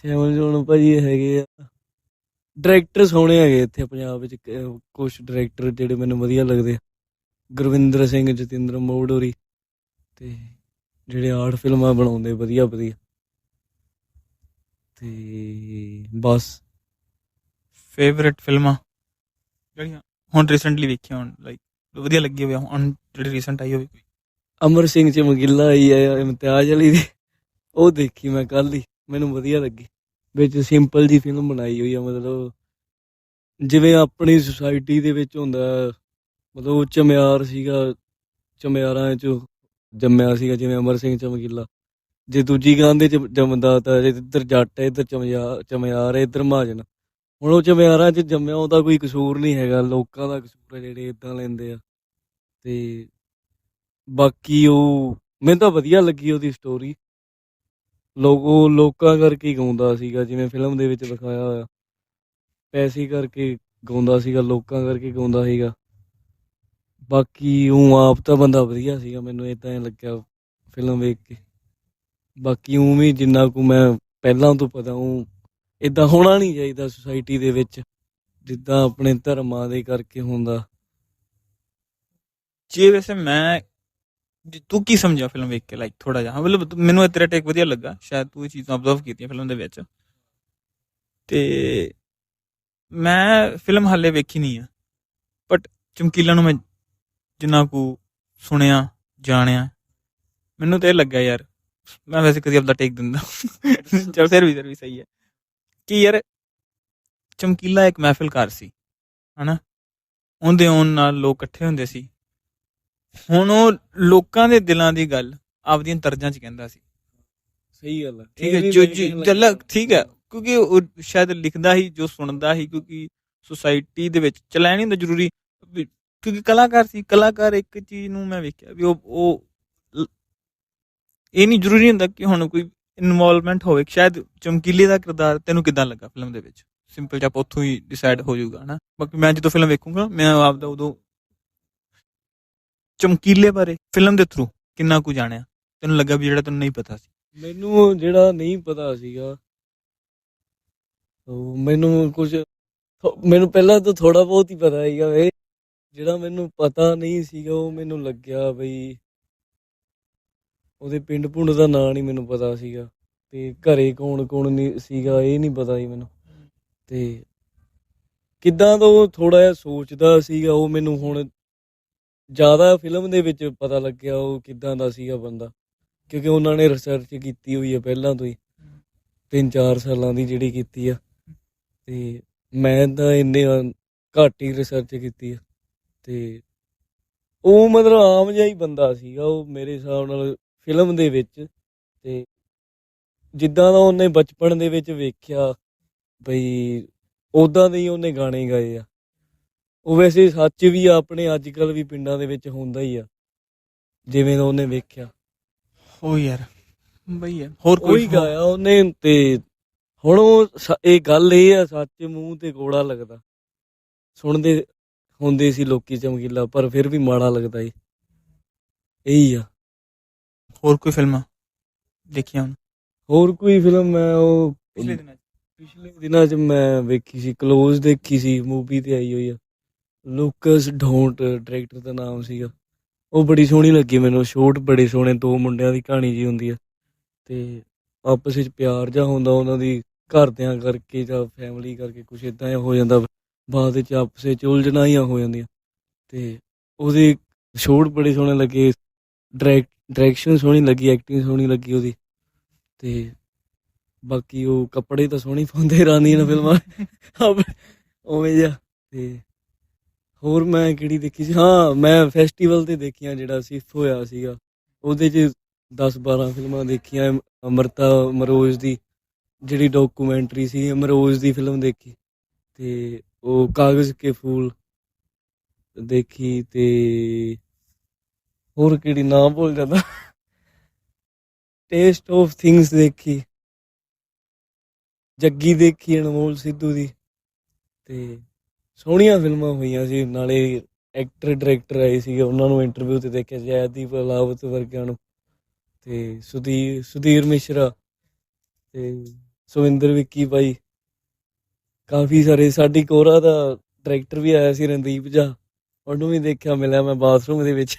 Speaker 2: ਸੈਮਲ ਜੋਨ ਭਾਜੀ ਹੈਗੇ ਆ। ਡਾਇਰੈਕਟਰ ਸੋਹਣੇ ਹੈਗੇ ਇੱਥੇ ਪੰਜਾਬ ਵਿੱਚ ਕੁਝ ਡਾਇਰੈਕਟਰ ਜਿਹੜੇ ਮੈਨੂੰ ਵਧੀਆ ਲੱਗਦੇ ਆ। ਗੁਰਵਿੰਦਰ ਸਿੰਘ, ਜਤਿੰਦਰ ਮੋੜ ਹੋਰੀ ਤੇ ਜਿਹੜੇ ਆਰਟ ਫਿਲਮਾਂ ਬਣਾਉਂਦੇ ਵਧੀਆ ਵਧੀਆ। ਤੇ ਬਸ।
Speaker 1: ਫੇਵਰਿਟ ਫਿਲਮਾਂ? ਜਿਹੜੀਆਂ ਹੁਣ ਰੀਸੈਂਟਲੀ ਵੇਖੀਆਂ ਹੁਣ ਲਾਈਕ ਵਧੀਆ ਲੱਗੀ ਹੋਵੇ ਹੁਣ ਜਿਹੜੀ ਰੀਸੈਂਟ ਆਈ ਹੋਵੇ
Speaker 2: ਅਮਰ ਸਿੰਘ ਚ ਮਗਿੱਲਾ ਆਈ ਹੈ ਇਮਤਿਆਜ਼ ਅਲੀ ਦੀ। ਉਹ ਦੇਖੀ ਮੈਂ ਕੱਲ ਹੀ ਮੈਨੂੰ ਵਧੀਆ ਲੱਗੀ। ਵਿੱਚ ਸਿੰਪਲ ਜੀ ਫਿਲਮ ਬਣਾਈ ਹੋਈ ਆ ਮਤਲਬ ਜਿਵੇਂ ਆਪਣੀ ਸੁਸਾਇਟੀ ਦੇ ਵਿੱਚ ਹੁੰਦਾ ਮਤਲਬ ਉਹ ਚਮਿਆਰ ਸੀਗਾ ਚਮਿਆਰਾਂ ਚ ਜੰਮਿਆ ਸੀਗਾ, ਜਿਵੇਂ ਅਮਰ ਸਿੰਘ ਚਮਕੀਲਾ। ਜੇ ਦੂਜੀ ਗਾਂ ਦੇ ਜੰਮਦਾ ਤਾਂ ਇੱਧਰ ਜੱਟ ਹੈ, ਇੱਧਰ ਚਮਿਆ ਚਮਿਆਰ ਹੈ, ਇੱਧਰ ਮਹਾਜਨ। ਹੁਣ ਉਹ ਚਮਿਆਰਾਂ ਚ ਜੰਮਿਆ, ਉਹਦਾ ਕੋਈ ਕਸੂਰ ਨਹੀਂ ਹੈਗਾ। ਲੋਕਾਂ ਦਾ ਕਸੂਰ ਹੈ ਜਿਹੜੇ ਇਦਾਂ ਲੈਂਦੇ ਆ। ਤੇ ਬਾਕੀ ਉਹ, ਮੈਨੂੰ ਤਾਂ ਵਧੀਆ ਲੱਗੀ ਉਹਦੀ ਸਟੋਰੀ ਲੋਕ, ਉਹ ਲੋਕਾਂ ਕਰਕੇ ਹੀ ਗਾਉਂਦਾ ਸੀਗਾ, ਜਿਵੇਂ ਫਿਲਮ ਦੇ ਵਿੱਚ ਦਿਖਾਇਆ ਹੋਇਆ। ਪੈਸੇ ਕਰਕੇ ਗਾਉਂਦਾ ਸੀਗਾ, ਲੋਕਾਂ ਕਰਕੇ ਗਾਉਂਦਾ ਸੀਗਾ। ਬਾਕੀ ਉਹ ਆਪ ਤਾਂ ਬੰਦਾ ਵਧੀਆ ਸੀਗਾ, ਮੈਨੂੰ ਇਦਾਂ ਹੀ ਲੱਗਿਆ ਫਿਲਮ ਵੇਖ ਕੇ। ਬਾਕੀ ਉਹ ਵੀ ਜਿੰਨਾ ਕੁ ਮੈਂ ਪਹਿਲਾਂ ਤੋਂ ਪਤਾ ਉਹ ਇਦਾਂ ਹੋਣਾ ਨਹੀਂ ਚਾਹੀਦਾ ਸੁਸਾਇਟੀ ਦੇ ਵਿੱਚ, ਜਿੱਦਾਂ ਆਪਣੇ ਧਰਮਾਂ ਦੇ ਕਰਕੇ ਹੁੰਦਾ।
Speaker 1: ਜੇ ਵੈਸੇ ਮੈਂ ਤੂੰ ਕੀ ਸਮਝਿਆ ਫਿਲਮ ਵੇਖ ਕੇ ਲਾਈਕ ਥੋੜਾ ਜਿਹਾ? ਮਤਲਬ ਮੈਨੂੰ ਇਹ ਤੇਰਾ ਟੇਕ ਵਧੀਆ ਲੱਗਾ। ਸ਼ਾਇਦ ਤੂੰ ਇਹ ਚੀਜ਼ਾਂ ਅਬਜ਼ਰਵ ਕੀਤੀਆਂ ਫਿਲਮ ਦੇ ਵਿੱਚ। ਤੇ ਮੈਂ ਫਿਲਮ ਹਾਲੇ ਵੇਖੀ ਨਹੀਂ ਆ। ਬਟ ਚਮਕੀਲਾ ਨੂੰ ਮੈਂ ਜਿੰਨਾ ਕੁ ਸੁਣਿਆ ਜਾਣਿਆ। ਮੈਨੂੰ ਤਾਂ ਲੱਗਾ ਯਾਰ ਮੈਂ ਵੈਸੇ ਕਦੀ ਆਪਦਾ ਟੇਕ ਦਿੰਦਾ। ਚਲ ਫਿਰ ਵੀ ਫਿਰ ਵੀ ਸਹੀ ਹੈ। ਕਿ ਯਾਰ ਚਮਕੀਲਾ ਇੱਕ ਮਹਿਫਿਲਕਾਰ ਸੀ ਹਨਾ? ਉਹਦੇ ਆਉਣ ਨਾਲ ਲੋਕ ਇਕੱਠੇ ਹੁੰਦੇ ਸੀ। ਹੁਣ ਉਹ ਲੋਕਾਂ ਦੇ ਦਿਲਾਂ ਦੀ ਗੱਲ ਆਪਦੀਆਂ ਤਰਜ਼ਾਂ 'ਚ ਕਹਿੰਦਾ ਸੀ।
Speaker 2: ਸਹੀ ਗੱਲ ਹੈ।
Speaker 1: ਠੀਕ ਹੈ ਜੋ ਜੋ ਚੱਲ ਠੀਕ ਹੈ ਕਿਉਂਕਿ ਉਹ ਸ਼ਾਇਦ ਲਿਖਦਾ ਹੀ ਜੋ ਸੁਣਦਾ ਹੀ ਕਿਉਂਕਿ ਸੁਸਾਇਟੀ ਦੇ ਵਿੱਚ ਚਲਾਇਆ ਨਹੀਂ ਹੁੰਦਾ ਜ਼ਰੂਰੀ। ਕਿਉਂਕਿ ਕਲਾਕਾਰ ਸੀ, ਕਲਾਕਾਰ ਇੱਕ ਚੀਜ਼ ਨੂੰ ਮੈਂ ਵੇਖਿਆ ਵੀ ਉਹ ਉਹ ਇਹ ਨਹੀਂ ਜ਼ਰੂਰੀ ਹੁੰਦਾ ਕਿ ਹੁਣ ਕੋਈ ਇਨਵੋਲਵਮੈਂਟ ਹੋਵੇ ਸ਼ਾਇਦ ਚਮਕੀਲੇ ਦਾ ਕਿਰਦਾਰ ਤੈਨੂੰ ਕਿਦਾਂ ਲੱਗਾ ਫਿਲਮ ਦੇ ਵਿੱਚ? ਸਿੰਪਲ ਜਿਹਾ ਉੱਥੋਂ ਹੀ ਡਿਸਾਈਡ ਹੋ ਜਾਊਗਾ, ਹਨਾ? ਬਾਕੀ ਮੈਂ ਜਦੋਂ ਫਿਲਮ ਵੇਖੂੰਗਾ, ਮੈਂ ਆਪਦਾ ਉਦੋਂ ਚਮਕੀਲੇ ਬਾਰੇ ਫਿਲਮ ਦੇ ਥਰੂ ਕਿੰਨਾ ਕੁ ਜਾਣਿਆ? ਤੈਨੂੰ ਲੱਗਾ ਵੀ ਜਿਹੜਾ ਤੈਨੂੰ ਨਹੀਂ ਪਤਾ ਸੀ?
Speaker 2: ਮੈਨੂੰ ਜਿਹੜਾ ਨਹੀਂ ਪਤਾ ਸੀਗਾ ਮੈਨੂੰ ਕੁਝ ਮੈਨੂੰ ਪਹਿਲਾਂ ਤਾਂ ਥੋੜਾ ਬਹੁਤ ਹੀ ਪਤਾ ਸੀਗਾ ਵੇ। ਜਿਹੜਾ ਮੈਨੂੰ ਪਤਾ ਨਹੀਂ ਸੀਗਾ, ਉਹ ਮੈਨੂੰ ਲੱਗਿਆ ਬਈ ਉਹਦੇ ਪਿੰਡ ਪੁੰਡ ਦਾ ਨਾਂ ਨਹੀਂ ਮੈਨੂੰ ਪਤਾ ਸੀਗਾ ਤੇ ਘਰੇ ਕੌਣ ਕੌਣ ਨਹੀਂ ਸੀਗਾ, ਇਹ ਨਹੀਂ ਪਤਾ ਸੀ ਮੈਨੂੰ। ਤੇ ਕਿੱਦਾਂ ਦਾ ਉਹ ਥੋੜਾ ਜਿਹਾ ਸੋਚਦਾ ਸੀਗਾ, ਉਹ ਮੈਨੂੰ ਹੁਣ ਜ਼ਿਆਦਾ ਫਿਲਮ ਦੇ ਵਿੱਚ ਪਤਾ ਲੱਗਿਆ ਉਹ ਕਿੱਦਾਂ ਦਾ ਸੀਗਾ ਬੰਦਾ, ਕਿਉਂਕਿ ਉਹਨਾਂ ਨੇ ਰਿਸਰਚ ਕੀਤੀ ਹੋਈ ਹੈ ਪਹਿਲਾਂ ਤੋਂ ਹੀ, ਤਿੰਨ ਚਾਰ ਸਾਲਾਂ ਦੀ ਜਿਹੜੀ ਕੀਤੀ ਆ। ਤੇ ਮੈਂ ਤਾਂ ਇੰਨੇ ਘੱਟ ਹੀ ਰਿਸਰਚ ਕੀਤੀ ਆ। ਤੇ ਉਹ ਮਤਲਬ ਆਮ ਜਿਹਾ ਹੀ ਬੰਦਾ ਸੀਗਾ ਉਹ ਮੇਰੇ ਹਿਸਾਬ ਨਾਲ ਫਿਲਮ ਦੇ ਵਿੱਚ ਤੇ ਜਿੱਦਾਂ ਦਾ ਉਹਨੇ ਬਚਪਨ ਦੇ ਵਿੱਚ ਵੇਖਿਆ ਬਈ ਉਦਾਂ ਦੇ ਹੀ ਉਹਨੇ ਗਾਣੇ ਗਾਏ ਆ। ਉਹ ਵੈਸੇ ਸੱਚ ਵੀ ਆਪਣੇ ਅੱਜ ਕੱਲ ਵੀ ਪਿੰਡਾਂ ਦੇ ਵਿੱਚ ਹੁੰਦਾ ਹੀ ਆ ਜਿਵੇਂ ਦਾ ਉਹਨੇ ਵੇਖਿਆ।
Speaker 1: ਉਹ ਯਾਰ ਬਈ ਯਾਰ ਹੋਰ ਕੋਈ
Speaker 2: ਗਾਇਆ ਉਹਨੇ ਤੇ ਹੁਣ ਉਹ ਸ- ਇਹ ਗੱਲ ਇਹ ਆ ਸੱਚ ਮੂੰਹ ਤੇ ਕੋੜਾ ਲੱਗਦਾ। ਸੁਣਦੇ ਹੁੰਦੇ ਸੀ ਲੋਕੀ ਚਮਕੀਲਾ ਪਰ ਫਿਰ ਵੀ ਮਾੜਾ ਲੱਗਦਾ ਏ। ਇਹੀ ਆ।
Speaker 1: ਹੋਰ ਕੋਈ ਫਿਲਮਾਂ ਦੇਖੀਆਂ ਹੁਣ?
Speaker 2: ਹੋਰ ਕੋਈ ਫਿਲਮ ਮੈਂ ਉਹ
Speaker 1: ਪਿਛਲੇ ਦਿਨਾਂ 'ਚ।
Speaker 2: ਪਿਛਲੇ ਦਿਨਾਂ 'ਚ ਮੈਂ ਵੇਖੀ ਸੀ ਕਲੋਜ਼ ਦੇਖੀ ਸੀ ਮੂਵੀ ਤੇ ਆਈ ਹੋਈ ਆ। ਲੂਕਸ ਡੋਂਟ ਡਾਇਰੈਕਟਰ ਦਾ ਨਾਮ ਸੀਗਾ। ਉਹ ਬੜੀ ਸੋਹਣੀ ਲੱਗੀ ਮੈਨੂੰ ਸ਼ੋਟ ਬੜੇ ਸੋਹਣੇ ਦੋ ਮੁੰਡਿਆਂ ਦੀ ਕਹਾਣੀ ਜੀ ਹੁੰਦੀ ਆ। ਤੇ ਆਪਸ ਵਿੱਚ ਪਿਆਰ ਜਾਂ ਹੁੰਦਾ ਉਹਨਾਂ ਦੀ ਘਰਦਿਆਂ ਕਰਕੇ ਜਾਂ ਫੈਮਿਲੀ ਕਰਕੇ ਕੁਝ ਇਦਾਂ ਹੋ ਜਾਂਦਾ। ਬਾਅਦ ਵਿੱਚ ਆਪਸ ਚ ਉਲਝਣਾਂ ਹੀ ਹੋ ਜਾਂਦੀਆਂ। ਤੇ ਉਹਦੇ ਸ਼ੋਟ ਬੜੇ ਸੋਹਣੇ ਲੱਗੇ ਡਾਇਰੈਕਸ਼ਨ ਸੋਹਣੀ ਲੱਗੀ ਐਕਟਿੰਗ ਸੋਹਣੀ ਲੱਗੀ ਉਹਦੀ। ਤੇ ਬਾਕੀ ਉਹ ਕੱਪੜੇ ਤਾਂ ਸੋਹਣੇ ਪਾਉਂਦੇ ਰਾਂਦੀਆਂ ਨੇ ਫਿਲਮਾਂ। ਉਵੇਂ ਜਿਹਾ। ਤੇ ਹੋਰ ਮੈਂ ਕਿਹੜੀ ਦੇਖੀ ਸੀ? ਹਾਂ, ਮੈਂ ਫੈਸਟੀਵਲ ਤੇ ਦੇਖੀਆਂ ਜਿਹੜਾ ਸਿਫ ਹੋਇਆ ਸੀਗਾ। ਉਹਦੇ 'ਚ 10 12 ਫਿਲਮਾਂ ਦੇਖੀਆਂ, ਅਮਰਤਾ ਮਰੋਜ਼ ਦੀ, ਜਿਹੜੀ ਡਾਕੂਮੈਂਟਰੀ ਸੀ, ਮਰੋਜ਼ ਦੀ ਫਿਲਮ ਦੇਖੀ। ਤੇ ਉਹ ਕਾਗਜ਼ ਕੇ ਫੂਲ ਦੇਖੀ ਤੇ ਹੋਰ ਕਿਹੜੀ ਨਾਮ ਭੁੱਲ ਜਾਂਦਾ। ਟੇਸਟ ਆਫ ਥਿੰਗਸ ਦੇਖੀ। ਜੱਗੀ ਦੇਖੀ, ਅਨਮੋਲ ਸਿੱਧੂ ਦੀ। ਤੇ ਸੋਹਣੀਆਂ ਫਿਲਮਾਂ ਹੋਈਆਂ ਸੀ। ਨਾਲੇ ਐਕਟਰ ਡਾਇਰੈਕਟਰ ਆਏ ਸੀਗੇ। ਉਹਨਾਂ ਨੂੰ ਇੰਟਰਵਿਊ ਤੇ ਦੇਖਿਆ। ਜੈਦੀਪ ਲਾਵਤ ਵਰਗਿਆਂ ਨੂੰ। ਤੇ ਸੁਧੀਰ ਸੁਧੀਰ ਮਿਸ਼ਰਾ ਤੇ ਸੁਵਿੰਦਰ ਵਿੱਕੀ ਬਾਈ। ਕਾਫੀ ਸਾਰੇ ਸਾਡੀ ਕੋਰਾ ਦਾ ਡਾਇਰੈਕਟਰ ਵੀ ਆਇਆ ਸੀ ਰਣਦੀਪ ਜਾ ਉਹਨੂੰ ਵੀ ਦੇਖਿਆ ਮਿਲਿਆ ਮੈਂ ਬਾਥਰੂਮ ਦੇ ਵਿੱਚ।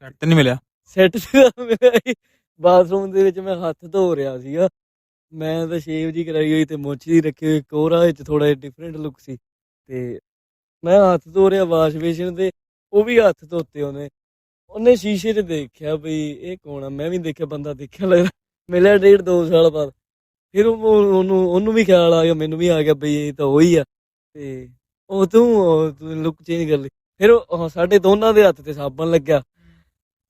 Speaker 1: ਸੈੱਟ ਤੇ ਨਹੀਂ ਮਿਲਿਆ?
Speaker 2: ਸੈੱਟ ਤੇ ਮਿਲਿਆ ਬਾਥਰੂਮ ਦੇ ਵਿੱਚ ਮੈਂ ਹੱਥ ਧੋ ਰਿਹਾ ਸੀਗਾ। ਮੈਂ ਤਾਂ ਸ਼ੇਵ ਜੀ ਕਰਾਈ ਹੋਈ ਤੇ ਮੁੱਛ ਜੀ ਰੱਖੀ ਹੋਈ ਕੋਰਾ ਵਿੱਚ ਥੋੜਾ ਜਿਹਾ ਡਿਫਰੈਂਟ ਲੁੱਕ ਸੀ। ਤੇ ਮੈਂ ਹੱਥ ਧੋ ਰਿਹਾ ਵਾਸ਼ ਬੇਸਿਨ ਤੇ ਉਹ ਵੀ ਹੱਥ ਧੋਤੇ ਉਹਨੇ। ਉਹਨੇ ਸ਼ੀਸ਼ੇ 'ਚ ਦੇਖਿਆ ਬਈ ਇਹ ਕੌਣ ਆ? ਮੈਂ ਵੀ ਦੇਖਿਆ ਬੰਦਾ ਦੇਖਿਆ ਲੱਗਦਾ। ਮਿਲਿਆ ਡੇਢ ਦੋ ਸਾਲ ਬਾਅਦ। ਫਿਰ ਉਹ ਉਹਨੂੰ ਉਹਨੂੰ ਵੀ ਖਿਆਲ ਆ ਗਿਆ ਮੈਨੂੰ ਵੀ ਆ ਗਿਆ ਬਈ ਇਹ ਤਾਂ ਉਹੀ ਆ। ਤੇ ਉਹ ਤੂੰ ਉਹ ਤੂੰ ਲੁੱਕ ਚੇਂਜ ਕਰ ਲਈ। ਫਿਰ ਉਹ ਸਾਡੇ ਦੋਨਾਂ ਦੇ ਹੱਥ ਤੇ ਸਾਬਣ ਲੱਗਿਆ।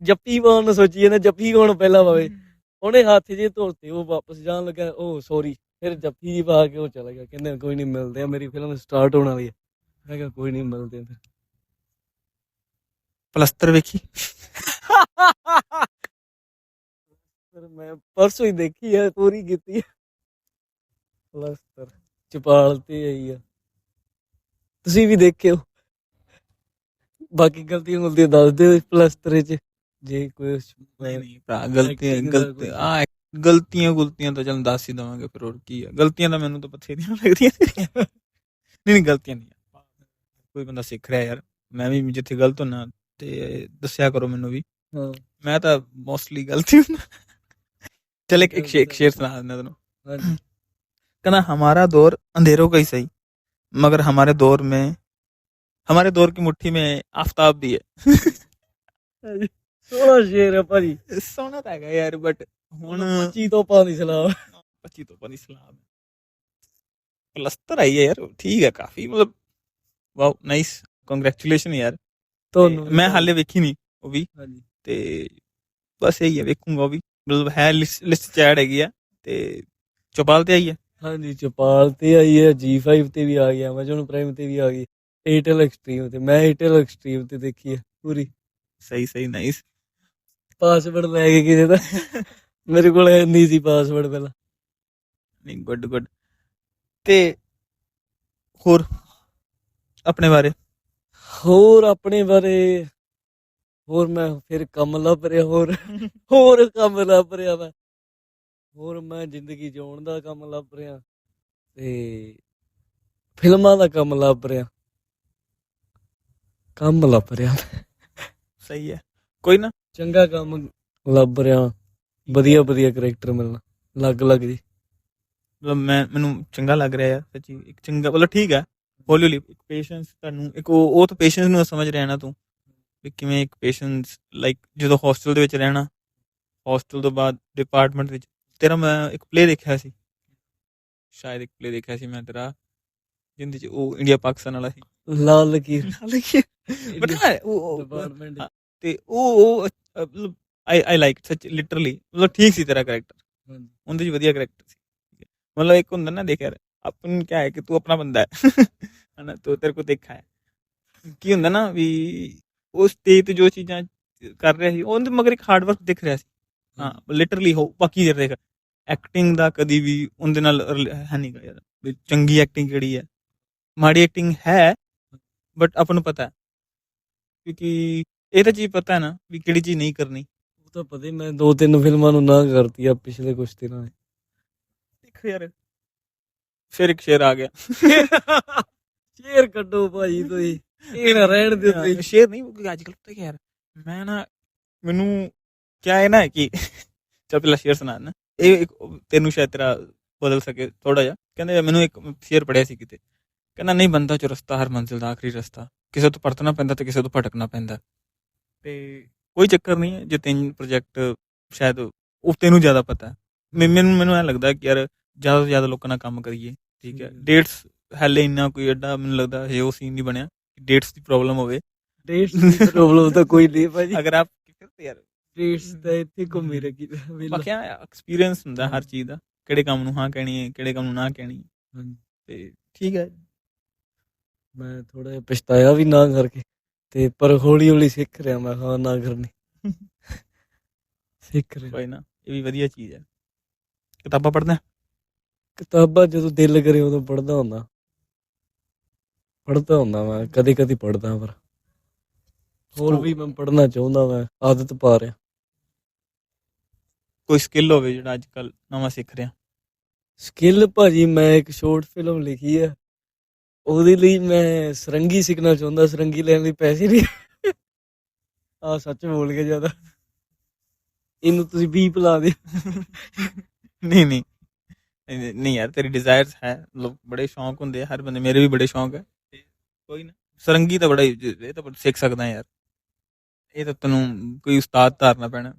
Speaker 2: ਜੱਫੀ ਪਾਉਣ ਨੂੰ ਸੋਚੀ ਜਾਂਦਾ ਜੱਫੀ ਕੌਣ ਪਹਿਲਾਂ ਪਾਵੇ? ਉਹਨੇ ਹੱਥ ਜੇ ਧੋਤੇ ਉਹ ਵਾਪਸ ਜਾਣ ਲੱਗਾ ਉਹ ਸੌਰੀ ਫਿਰ ਜੱਫੀ ਜੀ ਪਾ ਕੇ ਉਹ ਚਲਾ ਗਿਆ। ਕਹਿੰਦੇ ਕੋਈ ਨਹੀਂ ਮਿਲਦੇ ਆ ਮੇਰੀ ਫਿਲਮ ਸਟਾਰਟ ਹੋਣ ਵਾਲੀ ਹੈ ਮੈਂ ਕਿਹਾ ਕੋਈ ਨਹੀਂ ਮਿਲਦੇ ਆ ਫਿਰ।
Speaker 1: ਪਲਸਤਰ ਵੇਖੀ?
Speaker 2: ਫਿਰ ਮੈਂ ਪਰਸੋਂ ਹੀ ਦੇਖੀ ਹੈ ਪੂਰੀ ਕੀਤੀ ਹੈ ਪਲਸਤਰ ਚਪਾਲ ਤੇ ਆਈ ਆ। ਤੁਸੀਂ ਵੀ ਦੇਖਿਓ। ਬਾਕੀ ਗਲਤੀਆਂ ਗਲਤੀਆਂ ਦੱਸ ਦਿਓ ਇਸ ਪਲਸਤਰ ਚ। ਜੇ ਕੋਈ
Speaker 1: ਨਹੀਂ ਨਹੀਂ ਭਰਾ ਗਲਤੀ ਆ ਗਲਤੀਆਂ ਗੁਲਤੀਆਂ ਤਾਂ ਚੱਲ ਦੱਸ ਹੀ ਦਵਾਂਗੇ ਫਿਰ ਹੋਰ ਕੀ ਆ। ਗਲਤੀਆਂ ਤਾਂ ਮੈਨੂੰ ਤਾਂ ਬਥੇਰੀਆਂ ਲੱਗਦੀਆਂ। ਨਹੀਂ ਨਹੀਂ ਗਲਤੀਆਂ ਨਹੀਂ। ਕੋਈ ਬੰਦਾ ਸਿੱਖ ਰਿਹਾ ਯਾਰ। ਮੈਂ ਵੀ ਜਿੱਥੇ ਗਲਤ ਹੁੰਨਾ ਤੇ ਦੱਸਿਆ ਕਰੋ ਮੈਨੂੰ ਵੀ। ਮੈਂ ਤਾਂ ਮੋਸਟਲੀ ਗਲਤੀ ਹੁੰਨਾ। ਚਲ ਇੱਕ ਇੱਕ ਸ਼ੇਰ ਸੁਣਾ ਦਿੰਦਾ ਤੈਨੂੰ। कहना हमारा दौर अंधेरों का ही सही मगर हमारे दौर में हमारे दौर की मुट्ठी में आफताब भी है
Speaker 2: ਸੋਹਣਾ ਸ਼ੇਰ ਹੈ ਭਾਜੀ
Speaker 1: सोना तो हैगा यार बट ਹੁਣ
Speaker 2: 25 ਤੋਂ ਪਾਣੀ ਸਲਾਮ
Speaker 1: 25 ਤੋਂ ਪਨੀ ਸਲਾਮ ਪਲਸਤਰ ਆਈ ਹੈ ਯਾਰ ਠੀਕ ਹੈ ਕਾਫੀ ਮਤਲਬ ਵਾਓ ਨਾਈਸ ਕੰਗ੍ਰੈਚੁਲੇਸ਼ਨ ਯਾਰ
Speaker 2: ਤੁਹਾਨੂੰ
Speaker 1: ਮੈਂ ਹਾਲੇ ਵੇਖੀ ਨਹੀਂ ਉਹ ਵੀ
Speaker 2: ਹਾਂਜੀ
Speaker 1: ਤੇ ਬਸ ਇਹੀ ਹੈ ਵੇਖੂੰਗਾ ਉਹ ਵੀ ਮਤਲਬ ਹੈ ਲਿਸਟ ਚ ਐਡ ਹੈਗੀ ਆ ਤੇ ਚੌਪਾਲ ਤੇ ਆਈ ਹੈ
Speaker 2: ਹਾਂਜੀ ਚਪਾਲ ਤੇ ਆਈ ਹੈ G5 ਤੇ ਵੀ ਆ ਗਈ Amazon ਪ੍ਰਾਈਮ ਤੇ ਵੀ ਆ ਗਈ Airtel Extreme ਤੇ ਮੈਂ Airtel Extreme ਤੇ ਦੇਖੀ ਹੈ ਪੂਰੀ।
Speaker 1: ਸਹੀ ਸਹੀ ਨਾਈਸ
Speaker 2: ਪਾਸਵਰਡ ਲੈ ਕੇ ਕਿਸੇ ਦਾ ਮੇਰੇ ਕੋਲ ਨਹੀਂ ਸੀ ਪਾਸਵਰਡ ਪਹਿਲਾਂ।
Speaker 1: ਨਹੀਂ ਗੁੱਡ ਗੁੱਡ ਤੇ ਹੋਰ ਆਪਣੇ ਬਾਰੇ?
Speaker 2: ਹੋਰ ਆਪਣੇ ਬਾਰੇ ਹੋਰ ਮੈਂ ਫਿਰ ਕੰਮ ਲੱਭ ਰਿਹਾ ਹੋਰ ਹੋਰ ਕੰਮ ਲੱਭ ਰਿਹਾ ਮੈਂ। ਹੋਰ ਮੈਂ ਜ਼ਿੰਦਗੀ ਜਿਉਣ ਦਾ ਕੰਮ ਲੱਭ ਰਿਹਾ ਤੇ ਫਿਲਮਾਂ ਦਾ ਕੰਮ ਲੱਭ ਰਿਹਾ। ਕੰਮ ਲੱਭ ਰਿਹਾ
Speaker 1: ਸਹੀ ਹੈ। ਕੋਈ ਨਾ।
Speaker 2: ਚੰਗਾ ਕੰਮ ਲੱਭ ਰਿਹਾ। ਵਧੀਆ ਵਧੀਆ ਕਰੈਕਟਰ ਮਿਲਣਾ। ਲੱਗ ਲੱਗ ਜੀ।
Speaker 1: ਮਤਲਬ ਮੈਂ ਮੈਨੂੰ ਚੰਗਾ ਲੱਗ ਰਿਹਾ ਯਾਰ ਸੱਚੀ। ਇੱਕ ਚੰਗਾ ਮਤਲਬ ਠੀਕ ਹੈ। ਹੌਲੀ ਹੌਲੀ ਇੱਕ ਪੇਸ਼ੈਂਸ ਤੁਹਾਨੂੰ ਇੱਕ ਉਹ ਉਹ ਤਾਂ ਪੇਸ਼ੈਂਸ ਨੂੰ ਸਮਝ ਰਿਹਾ ਨਾ ਤੂੰ ਵੀ ਕਿਵੇਂ ਇੱਕ ਪੇਸ਼ੈਂਸ ਲਾਈਕ ਜਦੋਂ ਹੋਸਟਲ ਦੇ ਵਿੱਚ ਰਹਿਣਾ ਹੋਸਟਲ ਤੋਂ ਬਾਅਦ ਡਿਪਾਰਟਮੈਂਟ ਵਿੱਚ ਤੇਰਾ ਮੈਂ ਇੱਕ ਪਲੇ ਦੇਖਿਆ ਸੀ। ਸ਼ਾਇਦ ਇੱਕ ਪਲੇ ਦੇਖਿਆ ਸੀ ਮੈਂ ਤੇਰਾ ਜਿੰਦੇ ਚ ਉਹ ਇੰਡੀਆ ਪਾਕਿਸਤਾਨ ਵਾਲਾ ਸੀ।
Speaker 2: ਲਾਲ ਲਕੀਰ।
Speaker 1: ਲਾਲ ਲਕੀਰ।
Speaker 2: ਪਤਾ
Speaker 1: ਹੈ ਉਹ ਤੇ ਉਹ ਮਤਲਬ ਆਈ ਆਈ ਲਾਈਕ ਸੱਚ ਲਿਟਰਲੀ ਮਤਲਬ ਠੀਕ ਸੀ ਤੇਰਾ ਕੈਰੈਕਟਰ ਉਹਦੇ ਚ ਵਧੀਆ ਕੈਰੈਕਟਰ ਸੀ। ਮਤਲਬ ਇੱਕ ਹੁੰਦਾ ਨਾ ਦੇਖਿਆ ਆਪਨ ਕੀ ਹੈ ਕਿ ਤੂੰ ਆਪਣਾ ਬੰਦਾ ਹੈ। ਹਨਾ ਤੋ ਤੇਰੇ ਕੋ ਦੇਖਾ ਹੈ। ਕੀ ਹੁੰਦਾ ਨਾ ਵੀ ਉਸ ਤੇ ਤੇ ਜੋ ਚੀਜ਼ਾਂ ਕਰ ਰਿਹਾ ਸੀ ਉਹਦੇ ਮਗਰ ਇੱਕ ਹਾਰਡ ਵਰਕ ਦਿਖ ਰਿਹਾ ਸੀ। ਹਾਂ ਲਿਟਰਲੀ ਹੋ ਬਾਕੀ ਜੇ ਦੇਖ ਐਕਟਿੰਗ ਦਾ ਕਦੀ ਵੀ ਉਹਦੇ ਨਾਲ ਹੈ ਨਹੀਂ ਯਾਰ ਵੀ ਚੰਗੀ ਐਕਟਿੰਗ ਕਿਹੜੀ ਹੈ? ਮਾੜੀ ਐਕਟਿੰਗ ਹੈ ਬਟ ਆਪਾਂ ਨੂੰ ਪਤਾ ਕਿਉਂਕਿ ਇਹ ਤਾਂ ਚੀਜ਼ ਪਤਾ ਹੈ ਨਾ ਵੀ ਕਿਹੜੀ ਚੀਜ਼ ਨਹੀਂ ਕਰਨੀ।
Speaker 2: ਉਹ ਤਾਂ ਪਤਾ ਹੀ ਮੈਂ ਦੋ ਤਿੰਨ ਫਿਲਮਾਂ ਨੂੰ ਨਾ ਕਰਤੀ ਆ ਪਿਛਲੇ ਕੁਝ ਦਿਨਾਂ ਵਿੱਚ।
Speaker 1: ਦੇਖੋ ਯਾਰ ਫਿਰ ਇੱਕ ਸ਼ੇਰ ਆ ਗਿਆ।
Speaker 2: ਸ਼ੇਰ ਕੱਢੋ ਭਾਜੀ ਤੁਸੀਂ ਇਹ ਨਾ ਰਹਿਣ ਦਿਓ ਤੁਸੀਂ।
Speaker 1: ਸ਼ੇਰ ਨਹੀਂ ਅੱਜ ਕੱਲ ਕੀ ਯਾਰ ਮੈਂ ਨਾ ਮੈਨੂੰ ਕਿਆ ਹੈ ਨਾ ਕਿ ਚੱਲ ਪਹਿਲਾਂ ਸ਼ੇਰ ਸੁਣਾ ਨਾ ਇਹ ਇੱਕ ਤੈਨੂੰ ਸ਼ਾਇਦ ਤੇਰਾ ਬਦਲ ਸਕੇ ਥੋੜਾ ਜਿਹਾ। ਕਹਿੰਦੇ ਮੈਨੂੰ ਇੱਕ ਸ਼ੇਰ ਪੜਿਆ ਸੀ ਕਿਤੇ। ਕਹਿੰਦਾ ਨਹੀਂ ਬੰਦਾ ਜੋ ਰਸਤਾ ਹਰ ਮੰਜ਼ਿਲ ਦਾ ਆਖਰੀ ਰਸਤਾ। ਕਿਸੇ ਤੋਂ ਪਰਤਣਾ ਪੈਂਦਾ ਤੇ ਕਿਸੇ ਤੋਂ ਭਟਕਣਾ ਪੈਂਦਾ। ਤੇ ਕੋਈ ਚੱਕਰ ਨਹੀਂ ਹੈ ਜੇ ਤਿੰਨ ਪ੍ਰੋਜੈਕਟ ਸ਼ਾਇਦ ਉਹ ਤੈਨੂੰ ਜ਼ਿਆਦਾ ਪਤਾ ਮੈਨੂੰ ਮੈਨੂੰ ਐ ਲੱਗਦਾ ਕਿ ਯਾਰ ਜ਼ਿਆਦਾ ਤੋਂ ਜ਼ਿਆਦਾ ਲੋਕਾਂ ਨਾਲ ਕੰਮ ਕਰੀਏ ਠੀਕ ਹੈ। ਡੇਟਸ ਹਲੇ ਇੰਨਾ ਕੋਈ ਐਡਾ ਮੈਨੂੰ ਲੱਗਦਾ ਹੈ ਉਹ ਸੀਨ ਨਹੀਂ ਬਣਿਆ ਡੇਟਸ ਦੀ ਪ੍ਰੋਬਲਮ ਹੋਵੇ।
Speaker 2: ਡੇਟਸ ਦੀ ਪ੍ਰੋਬਲਮ ਤਾਂ ਕੋਈ ਨਹੀਂ ਭਾਜੀ।
Speaker 1: ਅਗਰ ਆਪ ਫਿਰ ਯਾਰ?
Speaker 2: ਡੇਟਸ ਤਾਂ ਇੱਥੇ ਘੁੰਮੀ ਰੱਖੀ
Speaker 1: ਬਾਕੀ ਐਕਸਪੀਰੀਅੰਸ ਹੁੰਦਾ ਹਰ ਚੀਜ਼ ਦਾ ਕਿਹੜੇ ਕੰਮ ਨੂੰ ਹਾਂ ਕਹਿਣੀ ਹੈ ਕਿਹੜੇ ਕੰਮ ਨੂੰ ਨਾ ਕਹਿਣੀ। ਹੈ। ਤੇ ਠੀਕ ਹੈ।
Speaker 2: ਮੈਂ ਥੋੜਾ ਜਿਹਾ ਪਛਤਾਇਆ ਵੀ ਨਾ ਕਰਕੇ ਤੇ ਪਰ ਹੌਲੀ ਹੌਲੀ ਸਿੱਖ ਰਿਹਾ ਮੈਂ ਹਾਂ ਨਾ ਕਰਨੀ। ਸਿੱਖ ਰਿਹਾ।
Speaker 1: ਕੋਈ ਨਾ ਇਹ ਵੀ ਵਧੀਆ ਚੀਜ਼ ਹੈ। ਕਿਤਾਬਾਂ ਪੜ੍ਹਦਾ
Speaker 2: ਕਿਤਾਬਾਂ ਜਦੋਂ ਦਿਲ ਕਰੇ ਉਦੋਂ ਪੜਦਾ ਹੁੰਦਾ। ਪੜਦਾ ਹੁੰਦਾ ਮੈਂ ਕਦੇ ਕਦੇ ਪੜਦਾ ਪਰ। ਹੋਰ ਵੀ ਮੈਂ ਪੜਨਾ ਚਾਹੁੰਦਾ ਮੈਂ ਆਦਤ ਪਾ ਰਿਹਾ।
Speaker 1: ਕੋਈ ਸਕਿੱਲ ਹੋਵੇ ਜਿਹੜਾ ਅੱਜ ਕੱਲ ਨਵਾਂ ਸਿੱਖ ਰਿਹਾ?
Speaker 2: ਸਕਿੱਲ ਭਾਜੀ ਮੈਂ ਇੱਕ ਸ਼ਾਰਟ ਫਿਲਮ ਲਿਖੀ ਹੈ ਉਹਦੇ ਲਈ ਮੈਂ ਸਰੰਗੀ ਸਿੱਖਣਾ ਚਾਹੁੰਦਾ ਸਰੰਗੀ ਲੈਣ ਲਈ ਪੈਸੇ ਨਹੀਂ। ਆ ਸੱਚ ਬੋਲ ਕੇ ਜ਼ਿਆਦਾ। ਇਹਨੂੰ ਤੁਸੀਂ ਬੀਪ ਲਾ ਦਿਓ।
Speaker 1: ਨਹੀਂ ਨਹੀਂ। ਨਹੀਂ ਯਾਰ ਤੇਰੀ ਡਿਜ਼ਾਇਰਸ ਹੈ। ਮਤਲਬ ਬੜੇ ਸ਼ੌਂਕ ਹੁੰਦੇ ਆ ਹਰ ਬੰਦੇ ਮੇਰੇ ਵੀ ਬੜੇ ਸ਼ੌਂਕ ਹੈ ਕੋਈ ਨਾ ਸਰੰਗੀ ਤਾਂ ਬੜਾ ਇਹ ਤਾਂ ਸਿੱਖ ਸਕਦਾ ਯਾਰ। ਇਹ ਤਾਂ ਤੈਨੂੰ ਕੋਈ ਉਸਤਾਦ ਧਾਰਨਾ ਪੈਣਾ।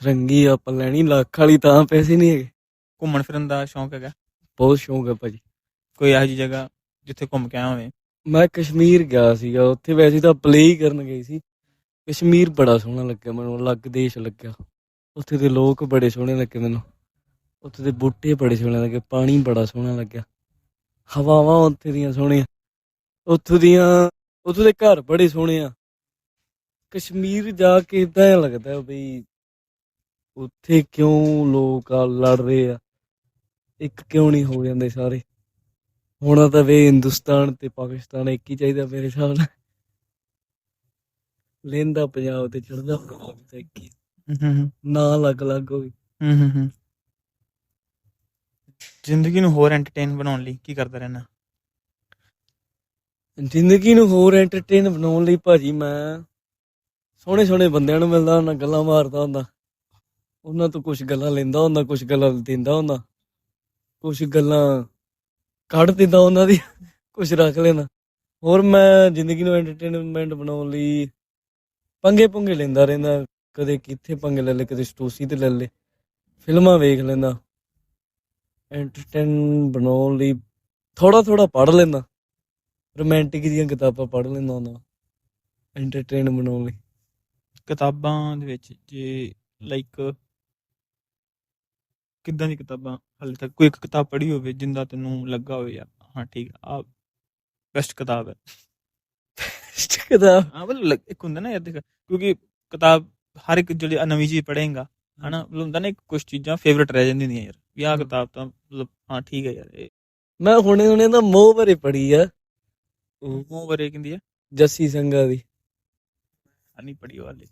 Speaker 2: ਸਰੰਗੀ ਆਪਾਂ ਲੈਣੀ ਲੱਖ ਵਾਲੀ ਤਾਂ ਪੈਸੇ ਨਹੀਂ ਹੈਗੇ।
Speaker 1: ਘੁੰਮਣ ਫਿਰਨ ਦਾ ਸ਼ੌਂਕ ਹੈਗਾ?
Speaker 2: ਬਹੁਤ ਸ਼ੌਂਕ ਹੈ ਭਾਜੀ।
Speaker 1: ਕੋਈ ਇਹੋ ਜਿਹੀ ਜਗ੍ਹਾ ਜਿੱਥੇ ਘੁੰਮ ਕੇ ਆਇਆ ਹੋਵੇ?
Speaker 2: ਮੈਂ ਕਸ਼ਮੀਰ ਗਿਆ ਸੀਗਾ ਉੱਥੇ ਵੈਸੇ ਤਾਂ ਪਲੇ ਹੀ ਕਰਨ ਗਈ ਸੀ। ਕਸ਼ਮੀਰ ਬੜਾ ਸੋਹਣਾ ਲੱਗਿਆ ਮੈਨੂੰ ਅਲੱਗ ਦੇਸ਼ ਲੱਗਿਆ। ਉੱਥੇ ਦੇ ਲੋਕ ਬੜੇ ਸੋਹਣੇ ਲੱਗੇ ਮੈਨੂੰ। ਉੱਥੇ ਦੇ ਬੂਟੇ ਬੜੇ ਸੋਹਣੇ ਲੱਗੇ ਪਾਣੀ ਬੜਾ ਸੋਹਣਾ ਲੱਗਿਆ। ਹਵਾਵਾਂ ਉੱਥੇ ਦੀਆਂ ਸੋਹਣੀਆਂ। ਉੱਥੋਂ ਦੀਆਂ ਉੱਥੋਂ ਦੇ ਘਰ ਬੜੇ ਸੋਹਣੇ ਆ। ਕਸ਼ਮੀਰ ਜਾ ਕੇ ਇਦਾਂ ਲੱਗਦਾ ਬਈ ਉੱਥੇ ਕਿਉਂ ਲੋਕ ਆ ਲੜ ਰਹੇ ਆ? ਇੱਕ ਕਿਉਂ ਨਹੀਂ ਹੋ ਜਾਂਦੇ ਸਾਰੇ? ਹੋਣਾ ਤਾਂ ਵੇ ਹਿੰਦੁਸਤਾਨ ਤੇ ਪਾਕਿਸਤਾਨ ਇੱਕ ਹੀ ਚਾਹੀਦਾ ਮੇਰੇ ਹਿਸਾਬ ਨਾਲ। ਲੈਂਦਾ ਪੰਜਾਬ ਤੇ ਚੜਦਾ ਪੰਜਾਬ ਤੇ ਇੱਕ ਹੀ।
Speaker 1: ਹੂੰ ਹੂੰ
Speaker 2: ਨਾ ਅਲੱਗ-ਅਲੱਗ ਹੋਵੇ।
Speaker 1: ਹੂੰ ਹੂੰ ਹੂੰ। ਜ਼ਿੰਦਗੀ ਨੂੰ ਹੋਰ ਐਂਟਰਟੇਨ ਬਣਾਉਣ ਲਈ ਕੀ ਕਰਦਾ ਰਹਿਣਾ
Speaker 2: ਜ਼ਿੰਦਗੀ ਨੂੰ ਹੋਰ ਐਂਟਰਟੇਨ ਬਣਾਉਣ ਲਈ ਭਾਜੀ ਮੈਂ ਸੋਹਣੇ ਸੋਹਣੇ ਬੰਦਿਆਂ ਨੂੰ ਮਿਲਦਾ ਹੁੰਦਾ ਗੱਲਾਂ ਮਾਰਦਾ ਹੁੰਦਾ। ਉਹਨਾਂ ਤੋਂ ਕੁਝ ਗੱਲਾਂ ਲੈਂਦਾ ਹੁੰਦਾ ਕੁਝ ਗੱਲਾਂ ਦਿੰਦਾ ਹੁੰਦਾ। ਕੁਝ ਗੱਲਾਂ ਕੱਢ ਦਿੰਦਾ ਉਹਨਾਂ ਦੀ ਕੁਝ ਰੱਖ ਲੈਣਾ ਹੋਰ ਮੈਂ ਜ਼ਿੰਦਗੀ ਨੂੰ ਐਂਟਰਟੇਨਮੈਂਟ ਬਣਾਉਣ ਲਈ ਪੰਗੇ ਪੁੰਗੇ ਲੈਂਦਾ ਰਹਿੰਦਾ। ਕਦੇ ਕਿੱਥੇ ਪੰਗੇ ਲੈ ਲੈ ਕਦੇ ਸਟੋਸੀ ਤੇ ਲੈ ਲੈ ਫਿਲਮਾਂ ਵੇਖ ਲੈਂਦਾ। ਐਂਟਰਟੇਨ ਬਣਾਉਣ ਲਈ ਥੋੜਾ ਥੋੜਾ ਪੜ੍ਹ ਲੈਂਦਾ। ਰੋਮਾਂਟਿਕ ਦੀਆਂ ਕਿਤਾਬਾਂ ਪੜ੍ਹ ਲੈਂਦਾ ਹੁੰਦਾ। ਐਂਟਰਟੇਨ ਬਣਾਉਣ ਲਈ।
Speaker 1: ਕਿਤਾਬਾਂ ਦੇ ਵਿੱਚ ਜੇ ਲਾਈਕ ਕਿੱਦਾਂ ਦੀ ਕਿਤਾਬਾਂ ਹਾਲੇ ਤੱਕ? ਕੋਈ ਇੱਕ ਕਿਤਾਬ ਪੜ੍ਹੀ ਹੋਵੇ ਜਿੰਦਾ ਤੈਨੂੰ ਲੱਗਾ ਹੋਵੇ ਯਾਰ ਹਾਂ ਠੀਕ ਆ ਬੈਸਟ ਕਿਤਾਬ ਹੈ।
Speaker 2: ਕਿਤਾਬ?
Speaker 1: ਹਾਂ ਲੱਗ- ਇੱਕ ਹੁੰਦਾ ਨਾ ਯਾਰ ਦੇਖ ਕਿਉਂਕਿ ਕਿਤਾਬ ਹਰ ਇੱਕ ਜਿਹੜੀ ਨਵੀਂ ਚੀਜ਼ ਪੜ੍ਹੇਗਾ ਹਨਾ ਮਤਲਬ ਹੁੰਦਾ ਨਾ ਕੁਝ ਚੀਜ਼ਾਂ ਫੇਵਰਟ ਰਹਿ ਜਾਂਦੀਆਂ ਨੇ ਯਾਰ ਵੀ
Speaker 2: ਹਮ।
Speaker 1: ਕਿਤਾਬ ਤਾਂ ਮਤਲਬ ਹਾਂ ਠੀਕ ਹੈ ਯਾਰ ਇਹ
Speaker 2: ਮੈਂ ਹੁਣੇ ਹੁਣੇ ਤਾਂ ਮੋਹ ਬਾਰੇ ਪੜ੍ਹੀ ਆ। ਉਹ
Speaker 1: ਮੋਹ ਬਰੇ ਕਹਿੰਦੀ ਹੈ
Speaker 2: ਜੱਸੀ ਸੰਘਾ ਦੀ।
Speaker 1: ਨਹੀਂ ਪੜ੍ਹੀ ਵਾਲੀ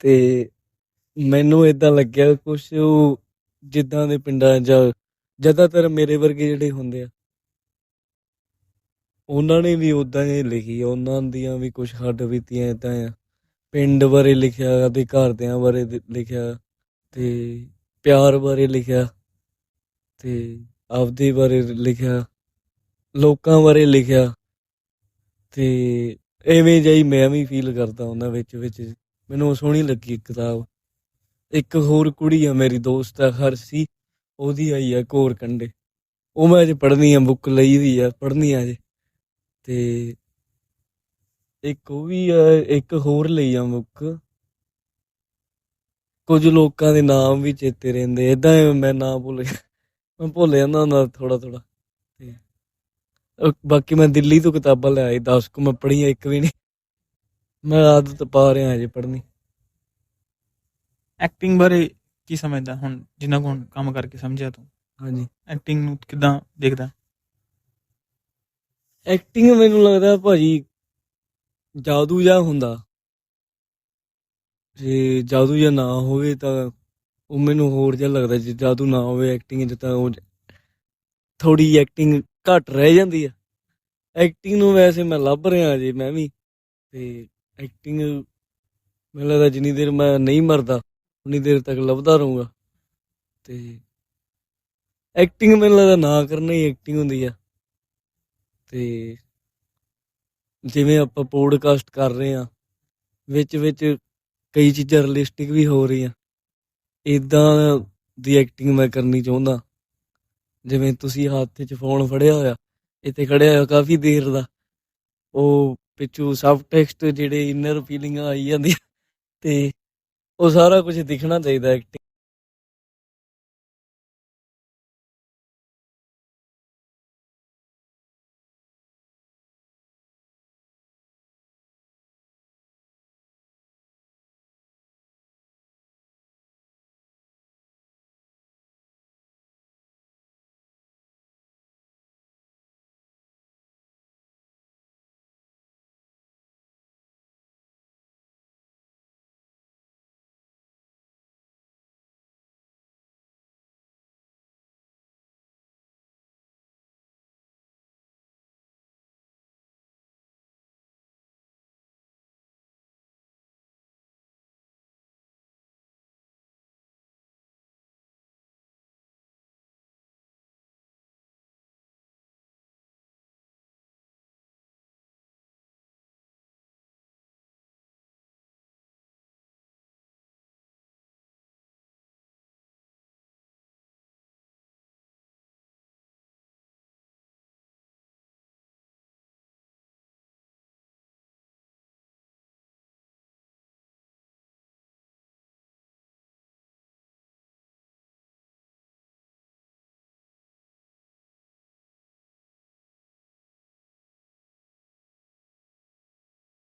Speaker 2: ਤੇ ਮੈਨੂੰ ਇਦਾਂ ਲੱਗਿਆ ਕੁਛ ਉਹ ਜਿੱਦਾਂ ਦੇ ਪਿੰਡਾਂ ਜਾਂ ਜ਼ਿਆਦਾਤਰ ਮੇਰੇ ਵਰਗੇ ਜਿਹੜੇ ਹੁੰਦੇ ਆ, ਉਹਨਾਂ ਨੇ ਵੀ ਉਦਾਂ ਹੀ ਲਿਖੀ ਆ, ਉਹਨਾਂ ਦੀਆਂ ਵੀ ਕੁਝ ਹੱਡ ਬੀਤੀਆਂ ਇਦਾਂ ਆ। ਪਿੰਡ ਬਾਰੇ ਲਿਖਿਆ ਤੇ ਘਰਦਿਆਂ ਬਾਰੇ ਲਿਖਿਆ ਤੇ ਪਿਆਰ ਬਾਰੇ ਲਿਖਿਆ ਤੇ ਆਪਦੇ ਬਾਰੇ ਲਿਖਿਆ, ਲੋਕਾਂ ਬਾਰੇ ਲਿਖਿਆ ਤੇ ਐਵੇਂ ਜਿਹੀ ਮੈਂ ਵੀ ਫੀਲ ਕਰਦਾ ਉਹਨਾਂ ਵਿੱਚ ਵਿੱਚ ਮੈਨੂੰ ਸੋਹਣੀ ਲੱਗੀ ਕਿਤਾਬ। ਇੱਕ ਹੋਰ ਕੁੜੀ ਆ ਮੇਰੀ ਦੋਸਤ ਆ, ਹਰਸੀ, ਉਹਦੀ ਆਈ ਆ ਕੋਰ ਕੰਡੇ। ਉਹ ਮੈਂ ਅਜੇ ਪੜ੍ਹਨੀ ਆ, ਬੁੱਕ ਲਈ ਹੋਈ ਆ, ਪੜ੍ਹਨੀ ਆ ਅਜੇ ਤੇ ਇੱਕ ਉਹ ਵੀ ਆ, ਇੱਕ ਹੋਰ ਲਈ ਆ ਬੁੱਕ। ਕੁਝ ਲੋਕਾਂ ਦੇ ਨਾਮ ਵੀ ਚੇਤੇ ਰਹਿੰਦੇ ਇਦਾਂ ਮੈਂ ਨਾ ਭੁੱਲ ਗਿਆ। ਮੈਂ ਭੁੱਲ ਜਾਂਦਾ ਹੁੰਦਾ ਥੋੜਾ ਥੋੜਾ ਤੇ ਬਾਕੀ ਮੈਂ ਦਿੱਲੀ ਤੋਂ ਕਿਤਾਬਾਂ ਲੈ ਆਈ 10 ਕੁ ਮੈਂ ਪੜ੍ਹੀਆਂ, ਇੱਕ ਵੀ ਨਹੀਂ। ਮੈਂ ਆਦਤ ਪਾ ਰਿਹਾ ਅਜੇ ਪੜ੍ਹਨੀ।
Speaker 1: ਐਕਟਿੰਗ ਬਾਰੇ ਕੀ ਸਮਝਦਾ? ਹੁਣ ਜਿੰਨਾ ਕੁ ਕੰਮ ਕਰਕੇ ਸਮਝਿਆ ਤੂੰ।
Speaker 2: ਹਾਂਜੀ।
Speaker 1: ਐਕਟਿੰਗ ਨੂੰ ਕਿਦਾਂ ਦੇਖਦਾ?
Speaker 2: ਐਕਟਿੰਗ ਮੈਨੂੰ ਲੱਗਦਾ ਭਾਜੀ ਜਾਦੂ ਜਿਹਾ ਹੁੰਦਾ। ਜੇ ਜਾਦੂ ਜਿਹਾ ਨਾ ਹੋਵੇ ਤਾਂ ਉਹ ਮੈਨੂੰ ਹੋਰ ਜਿਹਾ ਲੱਗਦਾ। ਜੇ ਜਾਦੂ ਨਾ ਹੋਵੇ ਐਕਟਿੰਗ 'ਚ ਤਾਂ ਉਹ ਥੋੜੀ ਐਕਟਿੰਗ ਘੱਟ ਰਹਿ ਜਾਂਦੀ ਆ। ਐਕਟਿੰਗ ਨੂੰ ਵੈਸੇ ਮੈਂ ਲੱਭ ਰਿਹਾ ਜੀ ਮੈਂ ਵੀ। ਤੇ ਐਕਟਿੰਗ ਮੈਨੂੰ ਲੱਗਦਾ ਜਿੰਨੀ ਦੇਰ ਮੈਂ ਨਹੀਂ ਮਰਦਾ ਉਨੀ ਦੇਰ ਤੱਕ ਲੱਭਦਾ ਰਹੂੰਗਾ। ਤੇ ਐਕਟਿੰਗ ਮੈਨੂੰ ਲੱਗਦਾ ਨਾ ਕਰਨਾ ਹੀ ਐਕਟਿੰਗ ਹੁੰਦੀ ਆ। ਤੇ ਜਿਵੇਂ ਆਪਾਂ ਪੋਡਕਾਸਟ ਕਰ ਰਹੇ ਆ ਵਿੱਚ ਵਿੱਚ ਕਈ ਚੀਜ਼ਾਂ ਰਿਅਲਿਸਟਿਕ ਵੀ ਹੋ ਰਹੀਆਂ। ਇਦਾਂ ਦੀ ਐਕਟਿੰਗ ਮੈਂ ਕਰਨੀ ਚਾਹੁੰਦਾ। ਜਿਵੇਂ ਤੁਸੀਂ ਹੱਥ 'ਚ ਫੋਨ ਫੜਿਆ ਹੋਇਆ, ਇੱਥੇ ਖੜਿਆ ਹੋਇਆ ਕਾਫੀ ਦੇਰ ਦਾ। ਉਹ ਪਿੱਛੋਂ ਸਬ ਟੈਕਸਟ ਜਿਹੜੇ ਇਨਰ ਫੀਲਿੰਗਾਂ ਆਈ ਜਾਂਦੀਆਂ ਤੇ ਉਹ ਸਾਰਾ ਕੁਝ ਦਿਖਣਾ ਚਾਹੀਦਾ ਐਕਟਿੰਗ